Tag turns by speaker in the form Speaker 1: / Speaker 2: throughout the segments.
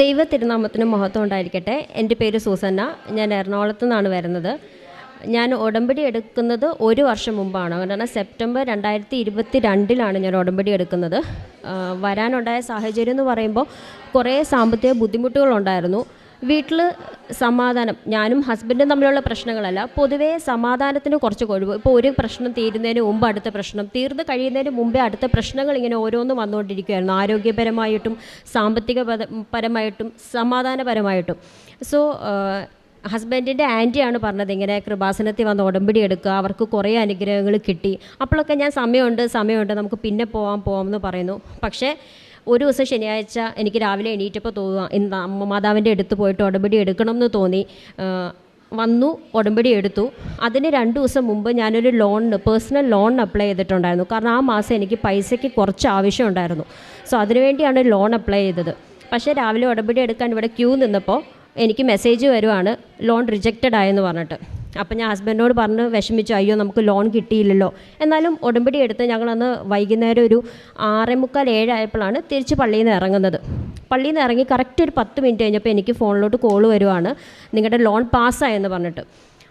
Speaker 1: ദൈവ തിരുനാമത്തിന് മഹത്വം ഉണ്ടായിരിക്കട്ടെ. എന്റെ പേര് സൂസന്ന. ഞാൻ എറണാകുളത്ത് നിന്നാണ് വരുന്നത്. ഞാൻ ഉടമ്പടി എടുക്കുന്നത് ഒരു വർഷം മുമ്പാണ്. കാരണം സെപ്റ്റംബർ രണ്ടായിരത്തി ഇരുപത്തി രണ്ടിലാണ് ഞാൻ ഉടമ്പടി എടുക്കുന്നത്. വരാനുണ്ടായ സാഹചര്യം എന്ന് പറയുമ്പോൾ കുറേ സാമ്പത്തിക ബുദ്ധിമുട്ടുകളുണ്ടായിരുന്നു. വീട്ടിൽ സമാധാനം ഞാനും ഹസ്ബൻഡും തമ്മിലുള്ള പ്രശ്നങ്ങളല്ല. പൊതുവേ സമാധാനത്തിന് കുറച്ച് കൊഴിവ്. ഇപ്പോൾ ഒരു പ്രശ്നം തീരുന്നതിന് മുമ്പ് അടുത്ത പ്രശ്നം തീർന്ന് കഴിയുന്നതിന് മുമ്പേ അടുത്ത പ്രശ്നങ്ങൾ ഇങ്ങനെ ഓരോന്നും വന്നുകൊണ്ടിരിക്കുകയായിരുന്നു. ആരോഗ്യപരമായിട്ടും സാമ്പത്തിക പരമായിട്ടും സമാധാനപരമായിട്ടും. സോ ഹസ്ബൻഡിന്റെ ആന്റിയാണ് പറഞ്ഞത് ഇങ്ങനെ കൃപാസനത്തിൽ വന്ന് ഉടമ്പടി എടുക്കുക അവർക്ക് കുറേ അനുഗ്രഹങ്ങൾ കിട്ടി. അപ്പോഴൊക്കെ ഞാൻ സമയമുണ്ട് സമയമുണ്ട് നമുക്ക് പിന്നെ പോകാം പോകാം എന്ന് പറയുന്നു. പക്ഷേ ഒരു ദിവസം ശനിയാഴ്ച എനിക്ക് രാവിലെ എണീറ്റപ്പോൾ തോന്നുക ഇന്ന് അമ്മ മാതാവിന്റെ അടുത്ത് പോയിട്ട് ഉടമ്പടി എടുക്കണം എന്ന് തോന്നി വന്നു ഉടമ്പടി എടുത്തു. അതിന് രണ്ട് ദിവസം മുമ്പ് ഞാനൊരു ലോണിന് പേഴ്സണൽ ലോണിന് അപ്ലൈ ചെയ്തിട്ടുണ്ടായിരുന്നു. കാരണം ആ മാസം എനിക്ക് പൈസയ്ക്ക് കുറച്ച് ആവശ്യമുണ്ടായിരുന്നു. സോ അതിനുവേണ്ടിയാണ് ലോൺ അപ്ലൈ ചെയ്തത്. പക്ഷേ രാവിലെ ഉടമ്പടി എടുക്കാൻ ഇവിടെ ക്യൂ നിന്നപ്പോൾ എനിക്ക് മെസ്സേജ് വരുവാണ് ലോൺ റിജക്റ്റഡ് ആയെന്ന് പറഞ്ഞിട്ട്. അപ്പം ഞാൻ ഹസ്ബൻഡിനോട് പറഞ്ഞ് വിഷമിച്ചു അയ്യോ നമുക്ക് ലോൺ കിട്ടിയില്ലല്ലോ. എന്നാലും ഉടമ്പടി എടുത്ത് ഞങ്ങളന്ന് വൈകുന്നേരം ഒരു ആറേ മുക്കാൽ ഏഴായപ്പോഴാണ് തിരിച്ച് പള്ളിയിൽ നിന്ന് ഇറങ്ങുന്നത്. പള്ളിയിൽ നിന്ന് ഇറങ്ങി കറക്റ്റ് ഒരു പത്ത് മിനിറ്റ് കഴിഞ്ഞപ്പോൾ എനിക്ക് ഫോണിലോട്ട് കോൾ വരുവാണ് നിങ്ങളുടെ ലോൺ പാസ്സായെന്ന് പറഞ്ഞിട്ട്.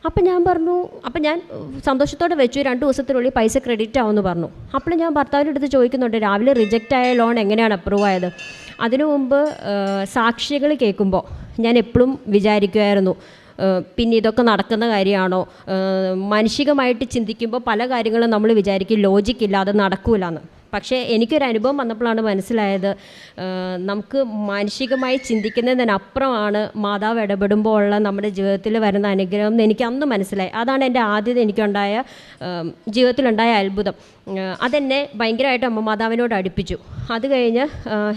Speaker 1: അപ്പം ഞാൻ പറഞ്ഞു അപ്പം ഞാൻ സന്തോഷത്തോടെ വെച്ചു രണ്ട് ദിവസത്തിനുള്ളിൽ പൈസ ക്രെഡിറ്റ് ആവുമെന്ന് പറഞ്ഞു. അപ്പോൾ ഞാൻ ഭർത്താവിന്റെ അടുത്ത് ചോദിക്കുന്നുണ്ട് രാവിലെ റിജക്റ്റ് ആയ ലോൺ എങ്ങനെയാണ് അപ്രൂവ് ആയത്? അതിനു മുമ്പ് സാക്ഷികൾ കേൾക്കുമ്പോൾ ഞാൻ എപ്പോഴും വിചാരിക്കുമായിരുന്നു പിന്നെ ഇതൊക്കെ നടക്കുന്ന കാര്യമാണോ? മാനുഷികമായിട്ട് ചിന്തിക്കുമ്പോൾ പല കാര്യങ്ങളും നമ്മൾ വിചാരിക്കും ലോജിക്ക് ഇല്ലാതെ നടക്കൂലെന്ന്. പക്ഷേ എനിക്കൊരു അനുഭവം വന്നപ്പോഴാണ് മനസ്സിലായത് നമുക്ക് മാനുഷികമായി ചിന്തിക്കുന്നതിനപ്പുറമാണ് മാതാവ് ഇടപെടുമ്പോൾ ഉള്ള നമ്മുടെ ജീവിതത്തിൽ വരുന്ന അനുഗ്രഹം എന്ന് എനിക്ക് അന്ന് മനസ്സിലായി. അതാണ് എന്റെ ആദ്യത്തെ എനിക്കുണ്ടായ ജീവിതത്തിലുണ്ടായ അത്ഭുതം. അതെന്നെ ഭയങ്കരമായിട്ട് അമ്മ മാതാവിനോട് അടുപ്പിച്ചു. അത് കഴിഞ്ഞ്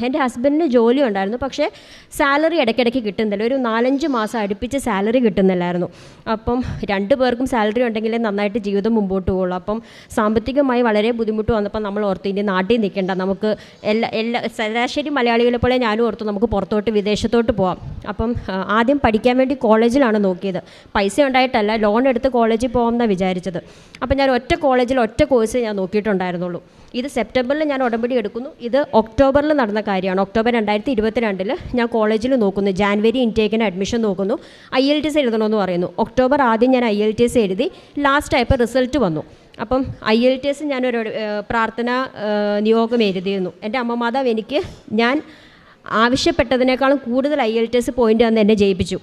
Speaker 1: എന്റെ ഹസ്ബൻഡിന് ജോലി ഉണ്ടായിരുന്നു. പക്ഷേ സാലറി ഇടയ്ക്കിടയ്ക്ക് കിട്ടുന്നില്ല. ഒരു നാലഞ്ച് മാസം അടുപ്പിച്ച് സാലറി കിട്ടുന്നില്ലായിരുന്നു. അപ്പം രണ്ട് പേർക്കും സാലറി ഉണ്ടെങ്കിലേ നന്നായിട്ട് ജീവിതം മുമ്പോട്ട് പോകുള്ളൂ. അപ്പം സാമ്പത്തികമായി വളരെ ബുദ്ധിമുട്ട് വന്നപ്പോൾ നമ്മൾ ഓർത്ത് ഇനി നാട്ടിൽ നിൽക്കേണ്ട. നമുക്ക് എല്ലാ എല്ലാ ശരാശരി മലയാളികളെ പോലെ ഞാനും ഓർത്തു നമുക്ക് പുറത്തോട്ട് വിദേശത്തോട്ട് പോവാം. അപ്പം ആദ്യം പഠിക്കാൻ വേണ്ടി കോളേജിലാണ് നോക്കിയത്. പൈസ ഉണ്ടായിട്ടല്ല ലോൺ എടുത്ത് കോളേജിൽ പോകാമെന്നാണ് വിചാരിച്ചത്. അപ്പം ഞാൻ ഒറ്റ കോളേജിൽ ഒറ്റ കോഴ്സ് ഞാൻ നോക്കിയിട്ടുണ്ടായിരുന്നുള്ളൂ. ഇത് സെപ്റ്റംബറിൽ ഞാൻ ഉടമ്പടി എടുക്കുന്നു. ഇത് ഒക്ടോബറിൽ നടന്ന കാര്യമാണ്. ഒക്ടോബർ രണ്ടായിരത്തി ഇരുപത്തിരണ്ടിൽ ഞാൻ കോളേജിൽ നോക്കുന്നു. ജാൻവരി ഇൻടേക്കിന് അഡ്മിഷൻ നോക്കുന്നു. ഐ എൽ ടി എസ് എഴുതണമെന്ന് പറയുന്നു. ഒക്ടോബർ ആദ്യം ഞാൻ ഐ എൽ ടി എസ് എഴുതി ലാസ്റ്റ് ആയപ്പോൾ റിസൾട്ട് വന്നു. അപ്പം ഐ എൽ ടി എസ് ഞാനൊരു പ്രാർത്ഥന നിയോഗം എഴുതിയിരുന്നു. എന്റെ അമ്മ മാതാവ് എനിക്ക് ഞാൻ ആവശ്യപ്പെട്ടതിനേക്കാളും കൂടുതൽ I L T S point വന്ന് എന്നെ ജയിപ്പിച്ചു.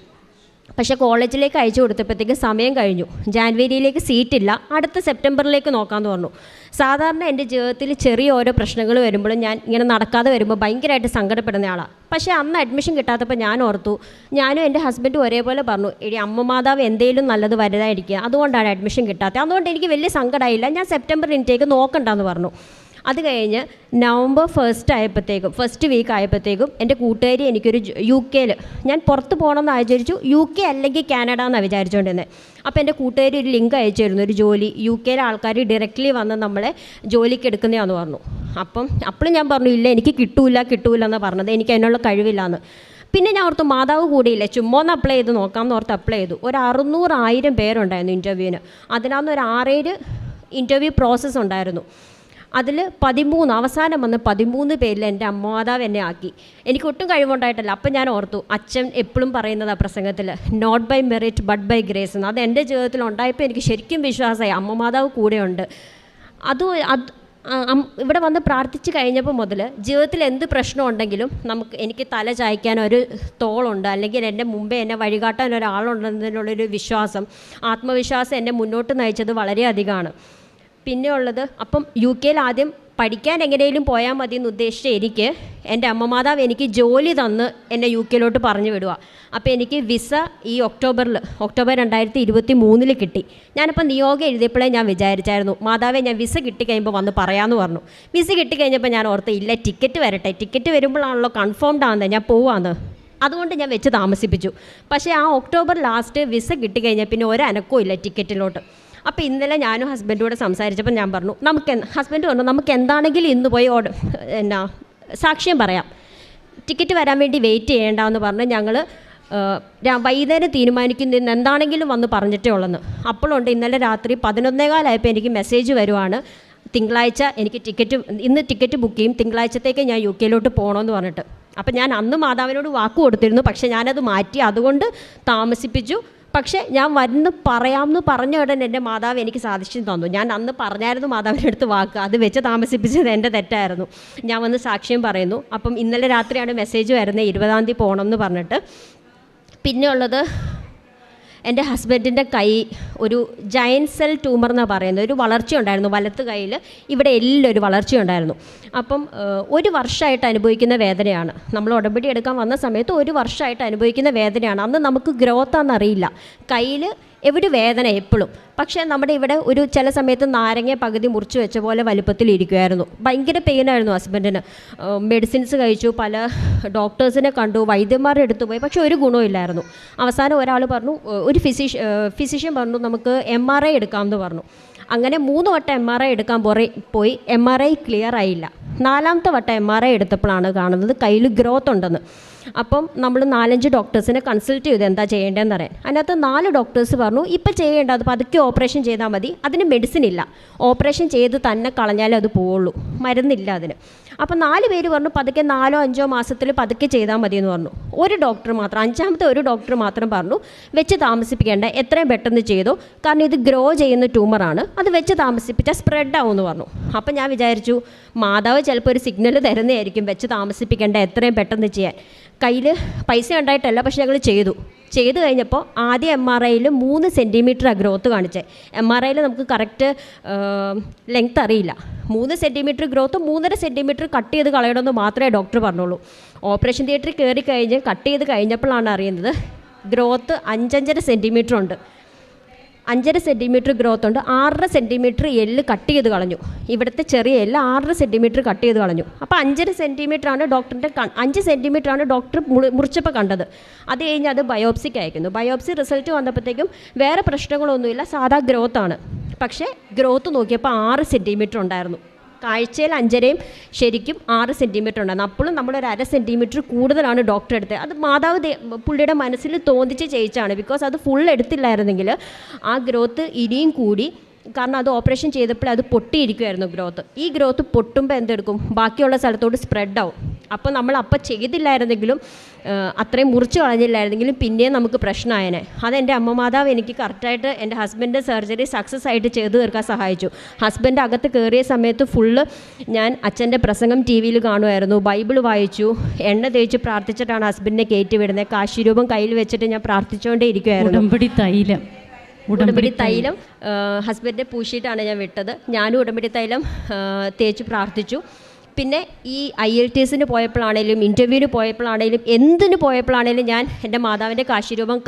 Speaker 1: പക്ഷേ കോളേജിലേക്ക് അയച്ചു കൊടുത്തപ്പോഴത്തേക്ക് സമയം കഴിഞ്ഞു. ജാൻവരിയിലേക്ക് സീറ്റില്ല. അടുത്ത സെപ്റ്റംബറിലേക്ക് നോക്കാമെന്ന് പറഞ്ഞു. സാധാരണ എന്റെ ജീവിതത്തിൽ ചെറിയ ഓരോ പ്രശ്നങ്ങൾ വരുമ്പോഴും ഞാൻ ഇങ്ങനെ നടക്കാതെ വരുമ്പോൾ ഭയങ്കരമായിട്ട് സങ്കടപ്പെടുന്ന ആളാണ് പക്ഷേ അന്ന് അഡ്മിഷൻ കിട്ടാത്തപ്പോൾ ഞാൻ ഓർത്തു ഞാനും എന്റെ ഹസ്ബൻഡും ഒരേപോലെ പറഞ്ഞു എടി അമ്മ മാതാവ് എന്തെങ്കിലും നല്ലത് വരുതായിരിക്കുക അതുകൊണ്ടാണ് അഡ്മിഷൻ കിട്ടാത്തത്. അതുകൊണ്ട് എനിക്ക് വലിയ സങ്കടമായില്ല. ഞാൻ സെപ്റ്റംബർ ഇൻടേക്ക് നോക്കണ്ടെന്ന് പറഞ്ഞു. അത് കഴിഞ്ഞ് നവംബർ ഫസ്റ്റ് ആയപ്പോഴത്തേക്കും ഫസ്റ്റ് വീക്ക് ആയപ്പോഴത്തേക്കും എന്റെ കൂട്ടുകാരി എനിക്കൊരു യു കെയിൽ ഞാൻ പുറത്ത് പോകണമെന്ന് ആചരിച്ചു യു കെ അല്ലെങ്കിൽ കാനഡ എന്നാണ് വിചാരിച്ചുകൊണ്ടിരുന്നത് അപ്പോൾ എന്റെ കൂട്ടുകാരി ഒരു ലിങ്ക് അയച്ചിരുന്നു ഒരു ജോലി യു കെയിലെ ആൾക്കാർ ഡയറക്റ്റ്ലി വന്ന് നമ്മളെ ജോലിക്ക് എടുക്കുന്നതാന്ന് പറഞ്ഞു. അപ്പം അപ്പോഴും ഞാൻ പറഞ്ഞു ഇല്ല എനിക്ക് കിട്ടൂല കിട്ടൂല എന്ന് പറഞ്ഞത് എനിക്ക് അതിനുള്ള കഴിവില്ലാന്ന്. പിന്നെ ഞാൻ ഓർത്തു മാതാവ് കൂടിയില്ലേ ചുമ്മാ ഒന്ന് അപ്ലൈ ചെയ്ത് നോക്കാം എന്ന് ഓർത്ത് അപ്ലൈ ചെയ്തു. ഒരു അറുന്നൂറായിരം പേരുണ്ടായിരുന്നു ഇന്റർവ്യൂവിന് അതിനകത്ത് ഒരു ആറേഴ് ഇന്റർവ്യൂ പ്രോസസ്സ് ഉണ്ടായിരുന്നു. അതിൽ പതിമൂന്ന് അവസാനം വന്ന് പതിമൂന്ന് പേരിൽ എന്റെ അമ്മമാതാവ് എന്നെ ആക്കി. എനിക്ക് ഒട്ടും കഴിവുണ്ടായിട്ടല്ല. അപ്പം ഞാൻ ഓർത്തു അച്ഛൻ എപ്പോഴും പറയുന്നത് ആ പ്രസംഗത്തിൽ not by merit but by grace എന്ന്. അത് എന്റെ ജീവിതത്തിൽ ഉണ്ടായപ്പോൾ എനിക്ക് ശരിക്കും വിശ്വാസമായി. അമ്മ മാതാവ് കൂടെയുണ്ട്. അത് അത് ഇവിടെ വന്ന് പ്രാർത്ഥിച്ച് കഴിഞ്ഞപ്പോൾ മുതൽ ജീവിതത്തിൽ എന്ത് പ്രശ്നം ഉണ്ടെങ്കിലും നമുക്ക് എനിക്ക് തല ചായ്ക്കാൻ ഒരു തോളുണ്ട്. അല്ലെങ്കിൽ എന്റെ മുമ്പേ എന്നെ വഴികാട്ടാൻ ഒരാളുണ്ടെന്നതിനുള്ളൊരു വിശ്വാസം ആത്മവിശ്വാസം എന്നെ മുന്നോട്ട് നയിച്ചത് വളരെയധികമാണ്. പിന്നെ ഉള്ളത് അപ്പം യു കെയിൽ ആദ്യം പഠിക്കാൻ എങ്ങനെയും പോയാൽ മതി എന്ന് ഉദ്ദേശിച്ച എനിക്ക് എന്റെ അമ്മമാതാവ് എനിക്ക് ജോലി തന്ന് എന്നെ യു കെയിലോട്ട് പറഞ്ഞു വിടുക. അപ്പോൾ എനിക്ക് വിസ ഈ ഒക്ടോബറിൽ ഒക്ടോബർ രണ്ടായിരത്തി ഇരുപത്തി മൂന്നിൽ കിട്ടി. ഞാനിപ്പോൾ നിയോഗം എഴുതിയപ്പോഴേ ഞാൻ വിചാരിച്ചായിരുന്നു മാതാവെ ഞാൻ വിസ കിട്ടിക്കഴിയുമ്പോൾ വന്ന് പറയാമെന്ന് പറഞ്ഞു. വിസ കിട്ടിക്കഴിഞ്ഞപ്പോൾ ഞാൻ ഓർത്ത് ഇല്ല ടിക്കറ്റ് വരട്ടെ ടിക്കറ്റ് വരുമ്പോഴാണല്ലോ കൺഫേംഡ് ആകുന്നത് ഞാൻ പോവാന്ന്. അതുകൊണ്ട് ഞാൻ വെച്ച് താമസിപ്പിച്ചു. പക്ഷേ ആ ഒക്ടോബർ ലാസ്റ്റ് വിസ കിട്ടിക്കഴിഞ്ഞാൽ പിന്നെ ഒരു ഇല്ല ടിക്കറ്റിലോട്ട്. അപ്പോൾ ഇന്നലെ ഞാനും ഹസ്ബൻഡൂടെ സംസാരിച്ചപ്പോൾ ഞാൻ പറഞ്ഞു നമുക്ക് ഹസ്ബൻഡ് പറഞ്ഞു നമുക്ക് എന്താണെങ്കിലും ഇന്ന് പോയി ഓർഡർ എന്നാ സാക്ഷ്യം പറയാം. ടിക്കറ്റ് വരാൻ വേണ്ടി വെയിറ്റ് ചെയ്യേണ്ടെന്ന് പറഞ്ഞ് ഞങ്ങൾ വൈകുന്നേരം തീരുമാനിക്കുന്ന എന്താണെങ്കിലും വന്ന് പറഞ്ഞിട്ടേ ഉള്ളെന്ന്. അപ്പോഴുണ്ട് ഇന്നലെ രാത്രി പതിനൊന്നേകാലായപ്പോൾ എനിക്ക് മെസ്സേജ് വരുവാണ്. തിങ്കളാഴ്ച എനിക്ക് ടിക്കറ്റ് ഇന്ന് ടിക്കറ്റ് ബുക്ക് ചെയ്യും. തിങ്കളാഴ്ചത്തേക്ക് ഞാൻ യു കെയിലോട്ട് പോകണമെന്ന് പറഞ്ഞിട്ട്. അപ്പം ഞാൻ അന്ന് മാതാവിനോട് വാക്ക് കൊടുത്തിരുന്നു പക്ഷേ ഞാനത് മാറ്റി അതുകൊണ്ട് താമസിപ്പിച്ചു. പക്ഷേ ഞാൻ വരുന്ന പറയാമെന്ന് പറഞ്ഞ ഉടനെ എന്റെ മാതാവ് എനിക്ക് സാധിച്ചു തന്നു. ഞാൻ അന്ന് പറഞ്ഞായിരുന്നു മാതാവിന്റെ അടുത്ത് വാക്ക്. അത് വെച്ച് താമസിപ്പിച്ചത് എന്റെ തെറ്റായിരുന്നു. ഞാൻ വന്ന് സാക്ഷ്യം പറയുന്നു. അപ്പം ഇന്നലെ രാത്രിയാണ് മെസ്സേജ് വരുന്നത് ഇരുപതാം തീയതി പോകണം എന്ന് പറഞ്ഞിട്ട്. പിന്നെ ഉള്ളത് എന്റെ ഹസ്ബൻഡിന്റെ കൈ ഒരു ജയൻ സെൽ ട്യൂമർ എന്ന് പറയുന്നത്. ഒരു വളർച്ചയുണ്ടായിരുന്നു വലത്ത് കൈയിൽ ഇവിടെ എല്ലാം ഒരു വളർച്ച ഉണ്ടായിരുന്നു. അപ്പം ഒരു വർഷമായിട്ട് അനുഭവിക്കുന്ന വേദനയാണ്. നമ്മൾ ഉടമ്പടി എടുക്കാൻ വന്ന സമയത്ത് ഒരു വർഷമായിട്ട് അനുഭവിക്കുന്ന വേദനയാണ്. അന്ന് നമുക്ക് ഗ്രോത്ത് ആണെന്നറിയില്ല. കയ്യിൽ എവിടെ വേദന എപ്പോഴും. പക്ഷേ നമ്മുടെ ഇവിടെ ഒരു ചില സമയത്ത് നാരങ്ങ പകുതി മുറിച്ച് വെച്ച പോലെ വലുപ്പത്തിൽ ഇരിക്കുമായിരുന്നു ഭയങ്കര പെയിനായിരുന്നു ഹസ്ബൻഡിന് മെഡിസിൻസ് കഴിച്ചു പല ഡോക്ടേഴ്സിനെ കണ്ടു വൈദ്യന്മാരുടെ അടുത്ത് പോയി. പക്ഷേ ഒരു ഗുണവും ഇല്ലായിരുന്നു. അവസാനം ഒരാൾ പറഞ്ഞു ഒരു ഫിസിഷ് ഫിസിഷ്യൻ പറഞ്ഞു നമുക്ക് എം ആർ ഐ എടുക്കാമെന്ന് പറഞ്ഞു. അങ്ങനെ മൂന്ന് വട്ടം എം ആർ ഐ എടുക്കാൻ പോയി പോയി. എം ആർ ഐ ക്ലിയർ ആയില്ല. നാലാമത്തെ വട്ടം എം ആർ ഐ എടുത്തപ്പോഴാണ് കാണുന്നത് കയ്യിൽ ഗ്രോത്ത് ഉണ്ടെന്ന്. അപ്പം നമ്മൾ നാലഞ്ച് ഡോക്ടേഴ്സിനെ കൺസൾട്ട് ചെയ്ത്. എന്താ ചെയ്യേണ്ടതെന്ന് പറയാൻ അതിനകത്ത് നാല് ഡോക്ടേഴ്സ് പറഞ്ഞു ഇപ്പം ചെയ്യേണ്ട അത് പതുക്കെ ഓപ്പറേഷൻ ചെയ്താൽ മതി. അതിന് മെഡിസിൻ ഇല്ല. ഓപ്പറേഷൻ ചെയ്ത് തന്നെ കളഞ്ഞാലേ അത് പോവുള്ളൂ. മരുന്നില്ല അതിന്. അപ്പം നാല് പേര് പറഞ്ഞു പതുക്കെ നാലോ അഞ്ചോ മാസത്തിൽ പതുക്കെ ചെയ്താൽ മതി എന്ന് പറഞ്ഞു. ഒരു ഡോക്ടർ മാത്രം അഞ്ചാമത്തെ ഒരു ഡോക്ടർ മാത്രം പറഞ്ഞു വെച്ച് താമസിപ്പിക്കേണ്ട. എത്രയും പെട്ടെന്ന് ചെയ്തു. കാരണം ഇത് ഗ്രോ ചെയ്യുന്ന ട്യൂമറാണ് അത് വെച്ച് താമസിപ്പിച്ചാൽ സ്പ്രെഡ് ആവും എന്ന് പറഞ്ഞു. അപ്പം ഞാൻ വിചാരിച്ചു മാതാവ് ചിലപ്പോൾ ഒരു സിഗ്നൽ തരുന്നതായിരിക്കും വെച്ച് താമസിപ്പിക്കേണ്ട എത്രയും പെട്ടെന്ന് ചെയ്യാൻ. കയ്യിൽ പൈസ ഉണ്ടായിട്ടല്ല പക്ഷെ ഞങ്ങൾ ചെയ്തു. ചെയ്തു കഴിഞ്ഞപ്പോൾ ആദ്യം എം ആർ ഐയിൽ മൂന്ന് സെന്റിമീറ്ററാണ് ഗ്രോത്ത് കാണിച്ചത് എം ആർ ഐയിൽ നമുക്ക് കറക്റ്റ് ലെങ്ത് അറിയില്ല. മൂന്ന് സെന്റിമീറ്റർ ഗ്രോത്ത് മൂന്നര സെന്റിമീറ്റർ കട്ട് ചെയ്ത് കളയണമെന്ന് മാത്രമേ ഡോക്ടർ പറഞ്ഞുള്ളൂ. ഓപ്പറേഷൻ തിയേറ്ററിൽ കയറി കഴിഞ്ഞ് കട്ട് ചെയ്ത് കഴിഞ്ഞപ്പോഴാണ് അറിയുന്നത് ഗ്രോത്ത് അഞ്ചഞ്ചര സെന്റിമീറ്റർ ഉണ്ട്. അഞ്ചര സെന്റിമീറ്റർ ഗ്രോത്ത് ഉണ്ട്. ആറര സെന്റിമീറ്റർ എല്ല് കട്ട് ചെയ്ത് കളഞ്ഞു. ഇവിടുത്തെ ചെറിയ എല്ല് ആറര സെന്റിമീറ്റർ കട്ട് ചെയ്ത് കളഞ്ഞു. അപ്പോൾ അഞ്ചര ആണ് ഡോക്ടറിന്റെ അഞ്ച് ആണ് ഡോക്ടർ മുറിച്ചപ്പോൾ കണ്ടത്. അത് കഴിഞ്ഞ് അത് ബയോപ്സിക്ക് അയക്കുന്നു. ബയോപ്സി റിസൾട്ട് വന്നപ്പോഴത്തേക്കും വേറെ പ്രശ്നങ്ങളൊന്നുമില്ല. സാധാ ഗ്രോത്താണ് പക്ഷേ ഗ്രോത്ത് നോക്കിയപ്പോൾ ആറ് സെന്റിമീറ്റർ ഉണ്ടായിരുന്നു. കാഴ്ചയിൽ അഞ്ചരയും ശരിക്കും ആറ് സെന്റിമീറ്റർ ഉണ്ടായിരുന്നു. അപ്പോഴും നമ്മളൊരു അര സെന്റിമീറ്റർ കൂടുതലാണ് ഡോക്ടർ എടുത്തത്. അത് മാതാവ് പുള്ളിയുടെ മനസ്സിൽ തോന്നിച്ച് ചെയ്യിച്ചാണ്. ബിക്കോസ് അത് ഫുൾ എടുത്തില്ലായിരുന്നെങ്കിൽ ആ ഗ്രോത്ത് ഇനിയും കൂടി കാരണം അത് ഓപ്പറേഷൻ ചെയ്തപ്പോൾ അത് പൊട്ടിയിരിക്കുമായിരുന്നു ഗ്രോത്ത് ഈ ഗ്രോത്ത് പൊട്ടുമ്പോൾ എന്തെടുക്കും? ബാക്കിയുള്ള സ്ഥലത്തോട് സ്പ്രെഡ് ആവും. അപ്പോൾ നമ്മൾ അപ്പം ചെയ്തില്ലായിരുന്നെങ്കിലും അത്രയും മുറിച്ച് കളഞ്ഞില്ലായിരുന്നെങ്കിലും പിന്നെയും നമുക്ക് പ്രശ്നമായനെ. അതെന്റെ അമ്മ മാതാവ് എനിക്ക് കറക്റ്റായിട്ട് എന്റെ ഹസ്ബൻഡ് സർജറി സക്സസ് ആയിട്ട് ചെയ്തു തീർക്കാൻ സഹായിച്ചു. ഹസ്ബൻഡ് അകത്ത് കയറിയ സമയത്ത് ഫുള്ള് ഞാൻ അച്ഛന്റെ പ്രസംഗം ടി വിയിൽ കാണുമായിരുന്നു ബൈബിൾ വായിച്ചു. എണ്ണ തേച്ച് പ്രാർത്ഥിച്ചിട്ടാണ് ഹസ്ബൻഡിനെ കയറ്റി വിടുന്നത്. കാശിരൂപം കയ്യിൽ വെച്ചിട്ട് ഞാൻ പ്രാർത്ഥിച്ചുകൊണ്ടേ ഇരിക്കുമായിരുന്നു
Speaker 2: തൈലം.
Speaker 1: ഉടമ്പടി തൈലം. ഹസ്ബൻഡിനെ പൂശിയിട്ടാണ് ഞാൻ വിട്ടത്. ഞാനും ഉടമ്പടി തൈലം തേച്ച് പ്രാർത്ഥിച്ചു. പിന്നെ ഈ ഐ എൽ ടി എസിന് പോയപ്പോഴാണേലും ഇന്റർവ്യൂവിന് പോയപ്പോഴാണേലും എന്തിന് പോയപ്പോഴാണേലും ഞാൻ എന്റെ മാതാവിന്റെ കാശിരൂപം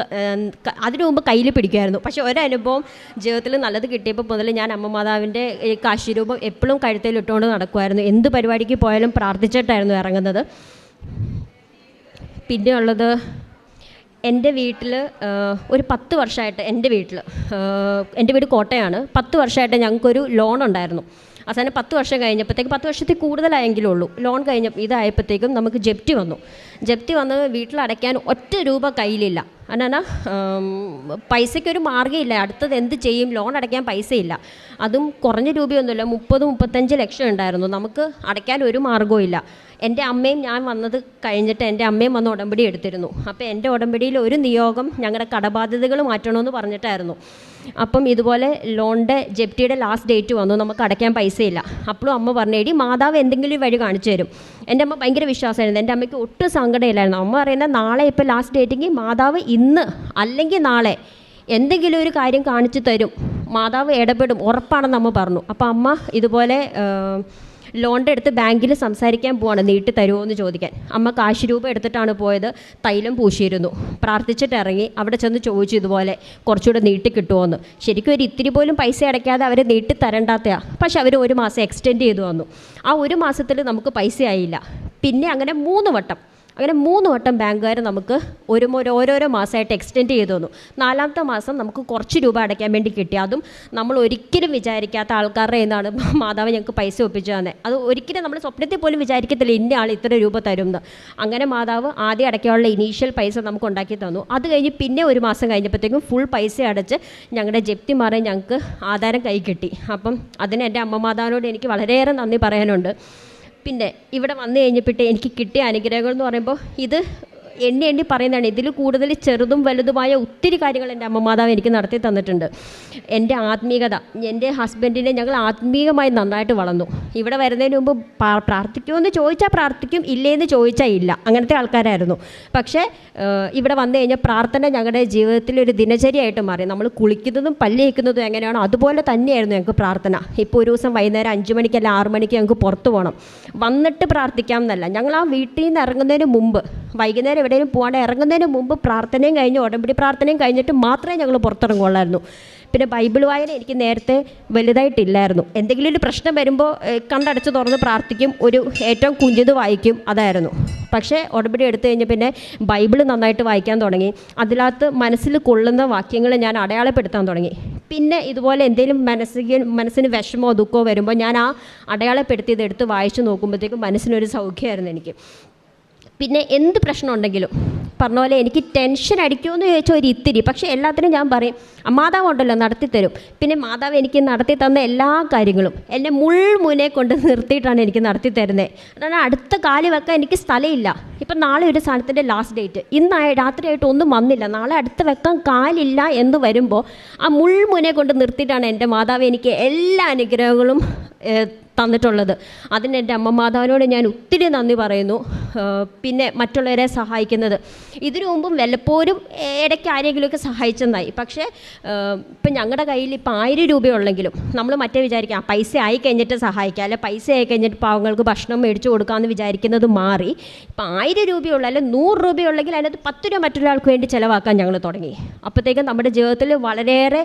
Speaker 1: അതിനു മുമ്പ് കയ്യിൽ പിടിക്കുമായിരുന്നു. പക്ഷെ ഒരനുഭവം ജീവിതത്തിൽ നല്ലത് കിട്ടിയപ്പോൾ മുതൽ ഞാൻ അമ്മ മാതാവിന്റെ കാശിരൂപം എപ്പോഴും കഴുത്തിൽ ഇട്ടുകൊണ്ട് നടക്കുമായിരുന്നു. എന്ത് പരിപാടിക്ക് പോയാലും പ്രാർത്ഥിച്ചിട്ടായിരുന്നു ഇറങ്ങുന്നത്. പിന്നെ ഉള്ളത് എന്റെ വീട്ടിൽ ഒരു പത്ത് വർഷമായിട്ട് എന്റെ വീട്ടിൽ എന്റെ വീട് കോട്ടയാണ്. പത്ത് വർഷമായിട്ട് ഞങ്ങൾക്കൊരു ലോൺ ഉണ്ടായിരുന്നു. അവസാനം പത്ത് വർഷം കഴിഞ്ഞപ്പോഴത്തേക്ക് പത്ത് വർഷത്തിൽ കൂടുതലായെങ്കിലേ ഉള്ളൂ. ലോൺ കഴിഞ്ഞ ഇതായപ്പോഴത്തേക്കും നമുക്ക് ജപ്റ്റി വന്നു. ജപ്തി വന്ന് വീട്ടിൽ അടയ്ക്കാൻ ഒറ്റ രൂപ കയ്യിലില്ല. എന്നാ പൈസയ്ക്കൊരു മാർഗമില്ല. അടുത്തത് എന്ത് ചെയ്യും? ലോൺ അടയ്ക്കാൻ പൈസയില്ല. അതും കുറഞ്ഞ രൂപയൊന്നുമില്ല. മുപ്പത് മുപ്പത്തഞ്ച് ലക്ഷം ഉണ്ടായിരുന്നു. നമുക്ക് അടയ്ക്കാൻ ഒരു മാർഗവും ഇല്ല. എന്റെ അമ്മയും ഞാൻ വന്നത് കഴിഞ്ഞിട്ട് എന്റെ അമ്മയും വന്ന് ഉടമ്പടി എടുത്തിരുന്നു. അപ്പോൾ എന്റെ ഉടമ്പടിയിൽ ഒരു നിയോഗം ഞങ്ങളുടെ കടബാധ്യതകൾ മാറ്റണമെന്ന് പറഞ്ഞിട്ടായിരുന്നു. അപ്പം ഇതുപോലെ ലോണിന്റെ ജപ്റ്റിയുടെ ലാസ്റ്റ് ഡേറ്റ് വന്നു. നമുക്ക് അടയ്ക്കാൻ പൈസയില്ല. അപ്പോഴും അമ്മ പറഞ്ഞേടി മാതാവ് എന്തെങ്കിലും വഴി കാണിച്ചു തരും. എന്റെ അമ്മ ഭയങ്കര വിശ്വാസമായിരുന്നു. എന്റെ അമ്മയ്ക്ക് ഒട്ടും സങ്കടമില്ലായിരുന്നു അമ്മ പറയുന്നത് നാളെ ഇപ്പോൾ ലാസ്റ്റ് ഡേറ്റെങ്കിൽ മാതാവ് ഇന്ന് അല്ലെങ്കിൽ നാളെ എന്തെങ്കിലും ഒരു കാര്യം കാണിച്ചു തരും. മാതാവ് ഇടപെടും. ഉറപ്പാണെന്ന് അമ്മ പറഞ്ഞു. അപ്പോൾ അമ്മ ഇതുപോലെ ലോണിന്റെ അടുത്ത് ബാങ്കിൽ സംസാരിക്കാൻ പോവാണ് നീട്ടി തരുമോ എന്ന് ചോദിക്കാൻ. അമ്മ കാശ് രൂപ എടുത്തിട്ടാണ് പോയത്. തൈലം പൂശിയിരുന്നു. പ്രാർത്ഥിച്ചിട്ട് ഇറങ്ങി. അവിടെ ചെന്ന് ചോദിച്ചു ഇതുപോലെ കുറച്ചുകൂടെ നീട്ടി കിട്ടുമോ എന്ന് ശരിക്കും ഒരു ഇത്തിരി പോലും പൈസ അടയ്ക്കാതെ അവർ നീട്ടി തരണ്ടാത്തയാണ് പക്ഷെ അവർ ഒരു മാസം എക്സ്റ്റെൻഡ് ചെയ്തു വന്നു ആ ഒരു മാസത്തിൽ നമുക്ക് പൈസ ആയില്ല പിന്നെ അങ്ങനെ മൂന്ന് വട്ടം അങ്ങനെ മൂന്ന് വട്ടം ബാങ്കുകാർ നമുക്ക് ഒരു ഓരോരോ മാസമായിട്ട് എക്സ്റ്റെൻഡ് ചെയ്തു തന്നു. നാലാമത്തെ മാസം നമുക്ക് കുറച്ച് രൂപ അടയ്ക്കാൻ വേണ്ടി കിട്ടി. അതും നമ്മൾ ഒരിക്കലും വിചാരിക്കാത്ത ആൾക്കാരുടെ നിന്നാണ് മാതാവ് ഞങ്ങൾക്ക് പൈസ ഒപ്പിച്ചു തന്നെ. അത് ഒരിക്കലും നമ്മൾ സ്വപ്നത്തിൽ പോലും വിചാരിക്കത്തില്ല ഇന്ന ആൾ ഇത്ര രൂപ തരുമെന്ന് അങ്ങനെ മാതാവ് ആദ്യം അടയ്ക്കാനുള്ള ഇനീഷ്യൽ പൈസ നമുക്ക് ഉണ്ടാക്കി തന്നു. അത് കഴിഞ്ഞ് പിന്നെ ഒരു മാസം കഴിഞ്ഞപ്പോഴത്തേക്കും ഫുൾ പൈസ അടച്ച് ഞങ്ങളുടെ ജപ്തി മാറി ഞങ്ങൾക്ക് ആധാരം കൈ കിട്ടി. അപ്പം അതിന് എന്റെ അമ്മ മാതാവിനോട് എനിക്ക് വളരെയേറെ നന്ദി പറയാനുണ്ട്. പിന്നെ ഇവിടെ വന്നു കഴിഞ്ഞപ്പോഴേ എനിക്ക് കിട്ടിയ അനുഗ്രഹങ്ങൾ എന്ന് പറയുമ്പോൾ ഇത് എണ്ണി എണ്ണി പറയുന്നതാണ്. ഇതിൽ കൂടുതൽ ചെറുതും വലുതുമായ ഒത്തിരി കാര്യങ്ങൾ എന്റെ അമ്മ മാതാവ് എനിക്ക് നടത്തി തന്നിട്ടുണ്ട്. എന്റെ ആത്മീയത എന്റെ ഹസ്ബൻഡിനെ ഞങ്ങൾ ആത്മീയമായി നന്നായിട്ട് വളർന്നു. ഇവിടെ വരുന്നതിന് മുമ്പ് പ്രാർത്ഥിക്കുമെന്ന് ചോദിച്ചാൽ പ്രാർത്ഥിക്കും ഇല്ലേന്ന് ചോദിച്ചാൽ ഇല്ല. അങ്ങനത്തെ ആൾക്കാരായിരുന്നു. പക്ഷേ ഇവിടെ വന്നു കഴിഞ്ഞാൽ പ്രാർത്ഥന ഞങ്ങളുടെ ജീവിതത്തിൽ ഒരു ദിനചര്യയായിട്ട് മാറി. നമ്മൾ കുളിക്കുന്നതും പല്ലിയിക്കുന്നതും എങ്ങനെയാണോ അതുപോലെ തന്നെയായിരുന്നു ഞങ്ങൾക്ക് പ്രാർത്ഥന. ഇപ്പോൾ ഒരു ദിവസം വൈകുന്നേരം അഞ്ച് മണിക്ക് അല്ലെങ്കിൽ ആറ് മണിക്ക് ഞങ്ങൾക്ക് പുറത്ത് പോകണം. വന്നിട്ട് പ്രാർത്ഥിക്കാം എന്നല്ല. ഞങ്ങൾ ആ വീട്ടിൽ നിന്ന് ഇറങ്ങുന്നതിന് മുമ്പ് വൈകുന്നേരം എവിടെയെങ്കിലും പോകാണ്ട് ഇറങ്ങുന്നതിന് മുമ്പ് പ്രാർത്ഥനയും കഴിഞ്ഞ് ഉടമ്പടി പ്രാർത്ഥനയും കഴിഞ്ഞിട്ട് മാത്രമേ ഞങ്ങൾ പുറത്തിറങ്ങുള്ളായിരുന്നു പിന്നെ ബൈബിൾ വായന എനിക്ക് നേരത്തെ വലുതായിട്ടില്ലായിരുന്നു. എന്തെങ്കിലും ഒരു പ്രശ്നം വരുമ്പോൾ കണ്ടടച്ച് തുറന്ന് പ്രാർത്ഥിക്കും. ഒരു ഏറ്റവും കുഞ്ഞത് വായിക്കും. അതായിരുന്നു. പക്ഷേ ഉടമ്പടി എടുത്തു കഴിഞ്ഞ് പിന്നെ ബൈബിൾ നന്നായിട്ട് വായിക്കാൻ തുടങ്ങി. അതിനകത്ത് മനസ്സിൽ കൊള്ളുന്ന വാക്യങ്ങൾ ഞാൻ അടയാളപ്പെടുത്താൻ തുടങ്ങി. പിന്നെ ഇതുപോലെ എന്തെങ്കിലും മനസ്സിന് മനസ്സിന് വിഷമോ ദുഃഖമോ വരുമ്പോൾ ഞാൻ ആ അടയാളപ്പെടുത്തിയത് എടുത്ത് വായിച്ചു നോക്കുമ്പോഴത്തേക്കും മനസ്സിനൊരു സൗഖ്യമായിരുന്നു എനിക്ക്. പിന്നെ എന്ത് പ്രശ്നം ഉണ്ടെങ്കിലും പറഞ്ഞ പോലെ എനിക്ക് ടെൻഷൻ അടിക്കുമെന്ന് ചോദിച്ചാൽ ഒരു ഇത്തിരി. പക്ഷേ എല്ലാത്തിനും ഞാൻ പറയും "ആ, മാതാവ് ഉണ്ടല്ലോ നടത്തി തരും. പിന്നെ മാതാവ് എനിക്ക് നടത്തി തന്ന എല്ലാ കാര്യങ്ങളും എന്നെ മുൾമുനെ കൊണ്ട് നിർത്തിയിട്ടാണ് എനിക്ക് നടത്തി തരുന്നത് അതാണ് അടുത്ത കാലി വെക്കാൻ എനിക്ക് സ്ഥലമില്ല. ഇപ്പം നാളെ ഒരു സ്ഥലത്തിന്റെ ലാസ്റ്റ് ഡേറ്റ് ഇന്ന് രാത്രിയായിട്ട് ഒന്നും വന്നില്ല. നാളെ അടുത്ത് വെക്കാൻ കാലില്ല എന്ന് വരുമ്പോൾ ആ മുൾമുനെ കൊണ്ട് നിർത്തിയിട്ടാണ് എന്റെ മാതാവ് എനിക്ക് എല്ലാ അനുഗ്രഹങ്ങളും തന്നിട്ടുള്ളത്. അതിന് എന്റെ അമ്മ മാതാവിനോട് ഞാൻ ഒത്തിരി നന്ദി പറയുന്നു. പിന്നെ മറ്റുള്ളവരെ സഹായിക്കുന്നത്. ഇതിനു മുമ്പും വല്ലപ്പോഴും ഇടയ്ക്ക് ആരെങ്കിലുമൊക്കെ സഹായിച്ചെന്നായി. പക്ഷേ ഇപ്പം ഞങ്ങളുടെ കയ്യിൽ ഇപ്പം ആയിരം രൂപയുള്ളെങ്കിലും നമ്മൾ മറ്റേ വിചാരിക്കാം "ആ, പൈസ ആയി കഴിഞ്ഞിട്ട് സഹായിക്കാം അല്ലെ പൈസ ആയി കഴിഞ്ഞിട്ട് പാവങ്ങൾക്ക് ഭക്ഷണം മേടിച്ചു കൊടുക്കാമെന്ന് വിചാരിക്കുന്നത് മാറി. ഇപ്പം ആയിരം രൂപയുള്ള അല്ലെ നൂറ് രൂപയുള്ളെങ്കിൽ അതിനകത്ത് പത്ത് രൂപ മറ്റൊരാൾക്ക് വേണ്ടി ചിലവാക്കാൻ ഞങ്ങൾ തുടങ്ങി. അപ്പോഴത്തേക്കും നമ്മുടെ ജീവിതത്തിൽ വളരെയേറെ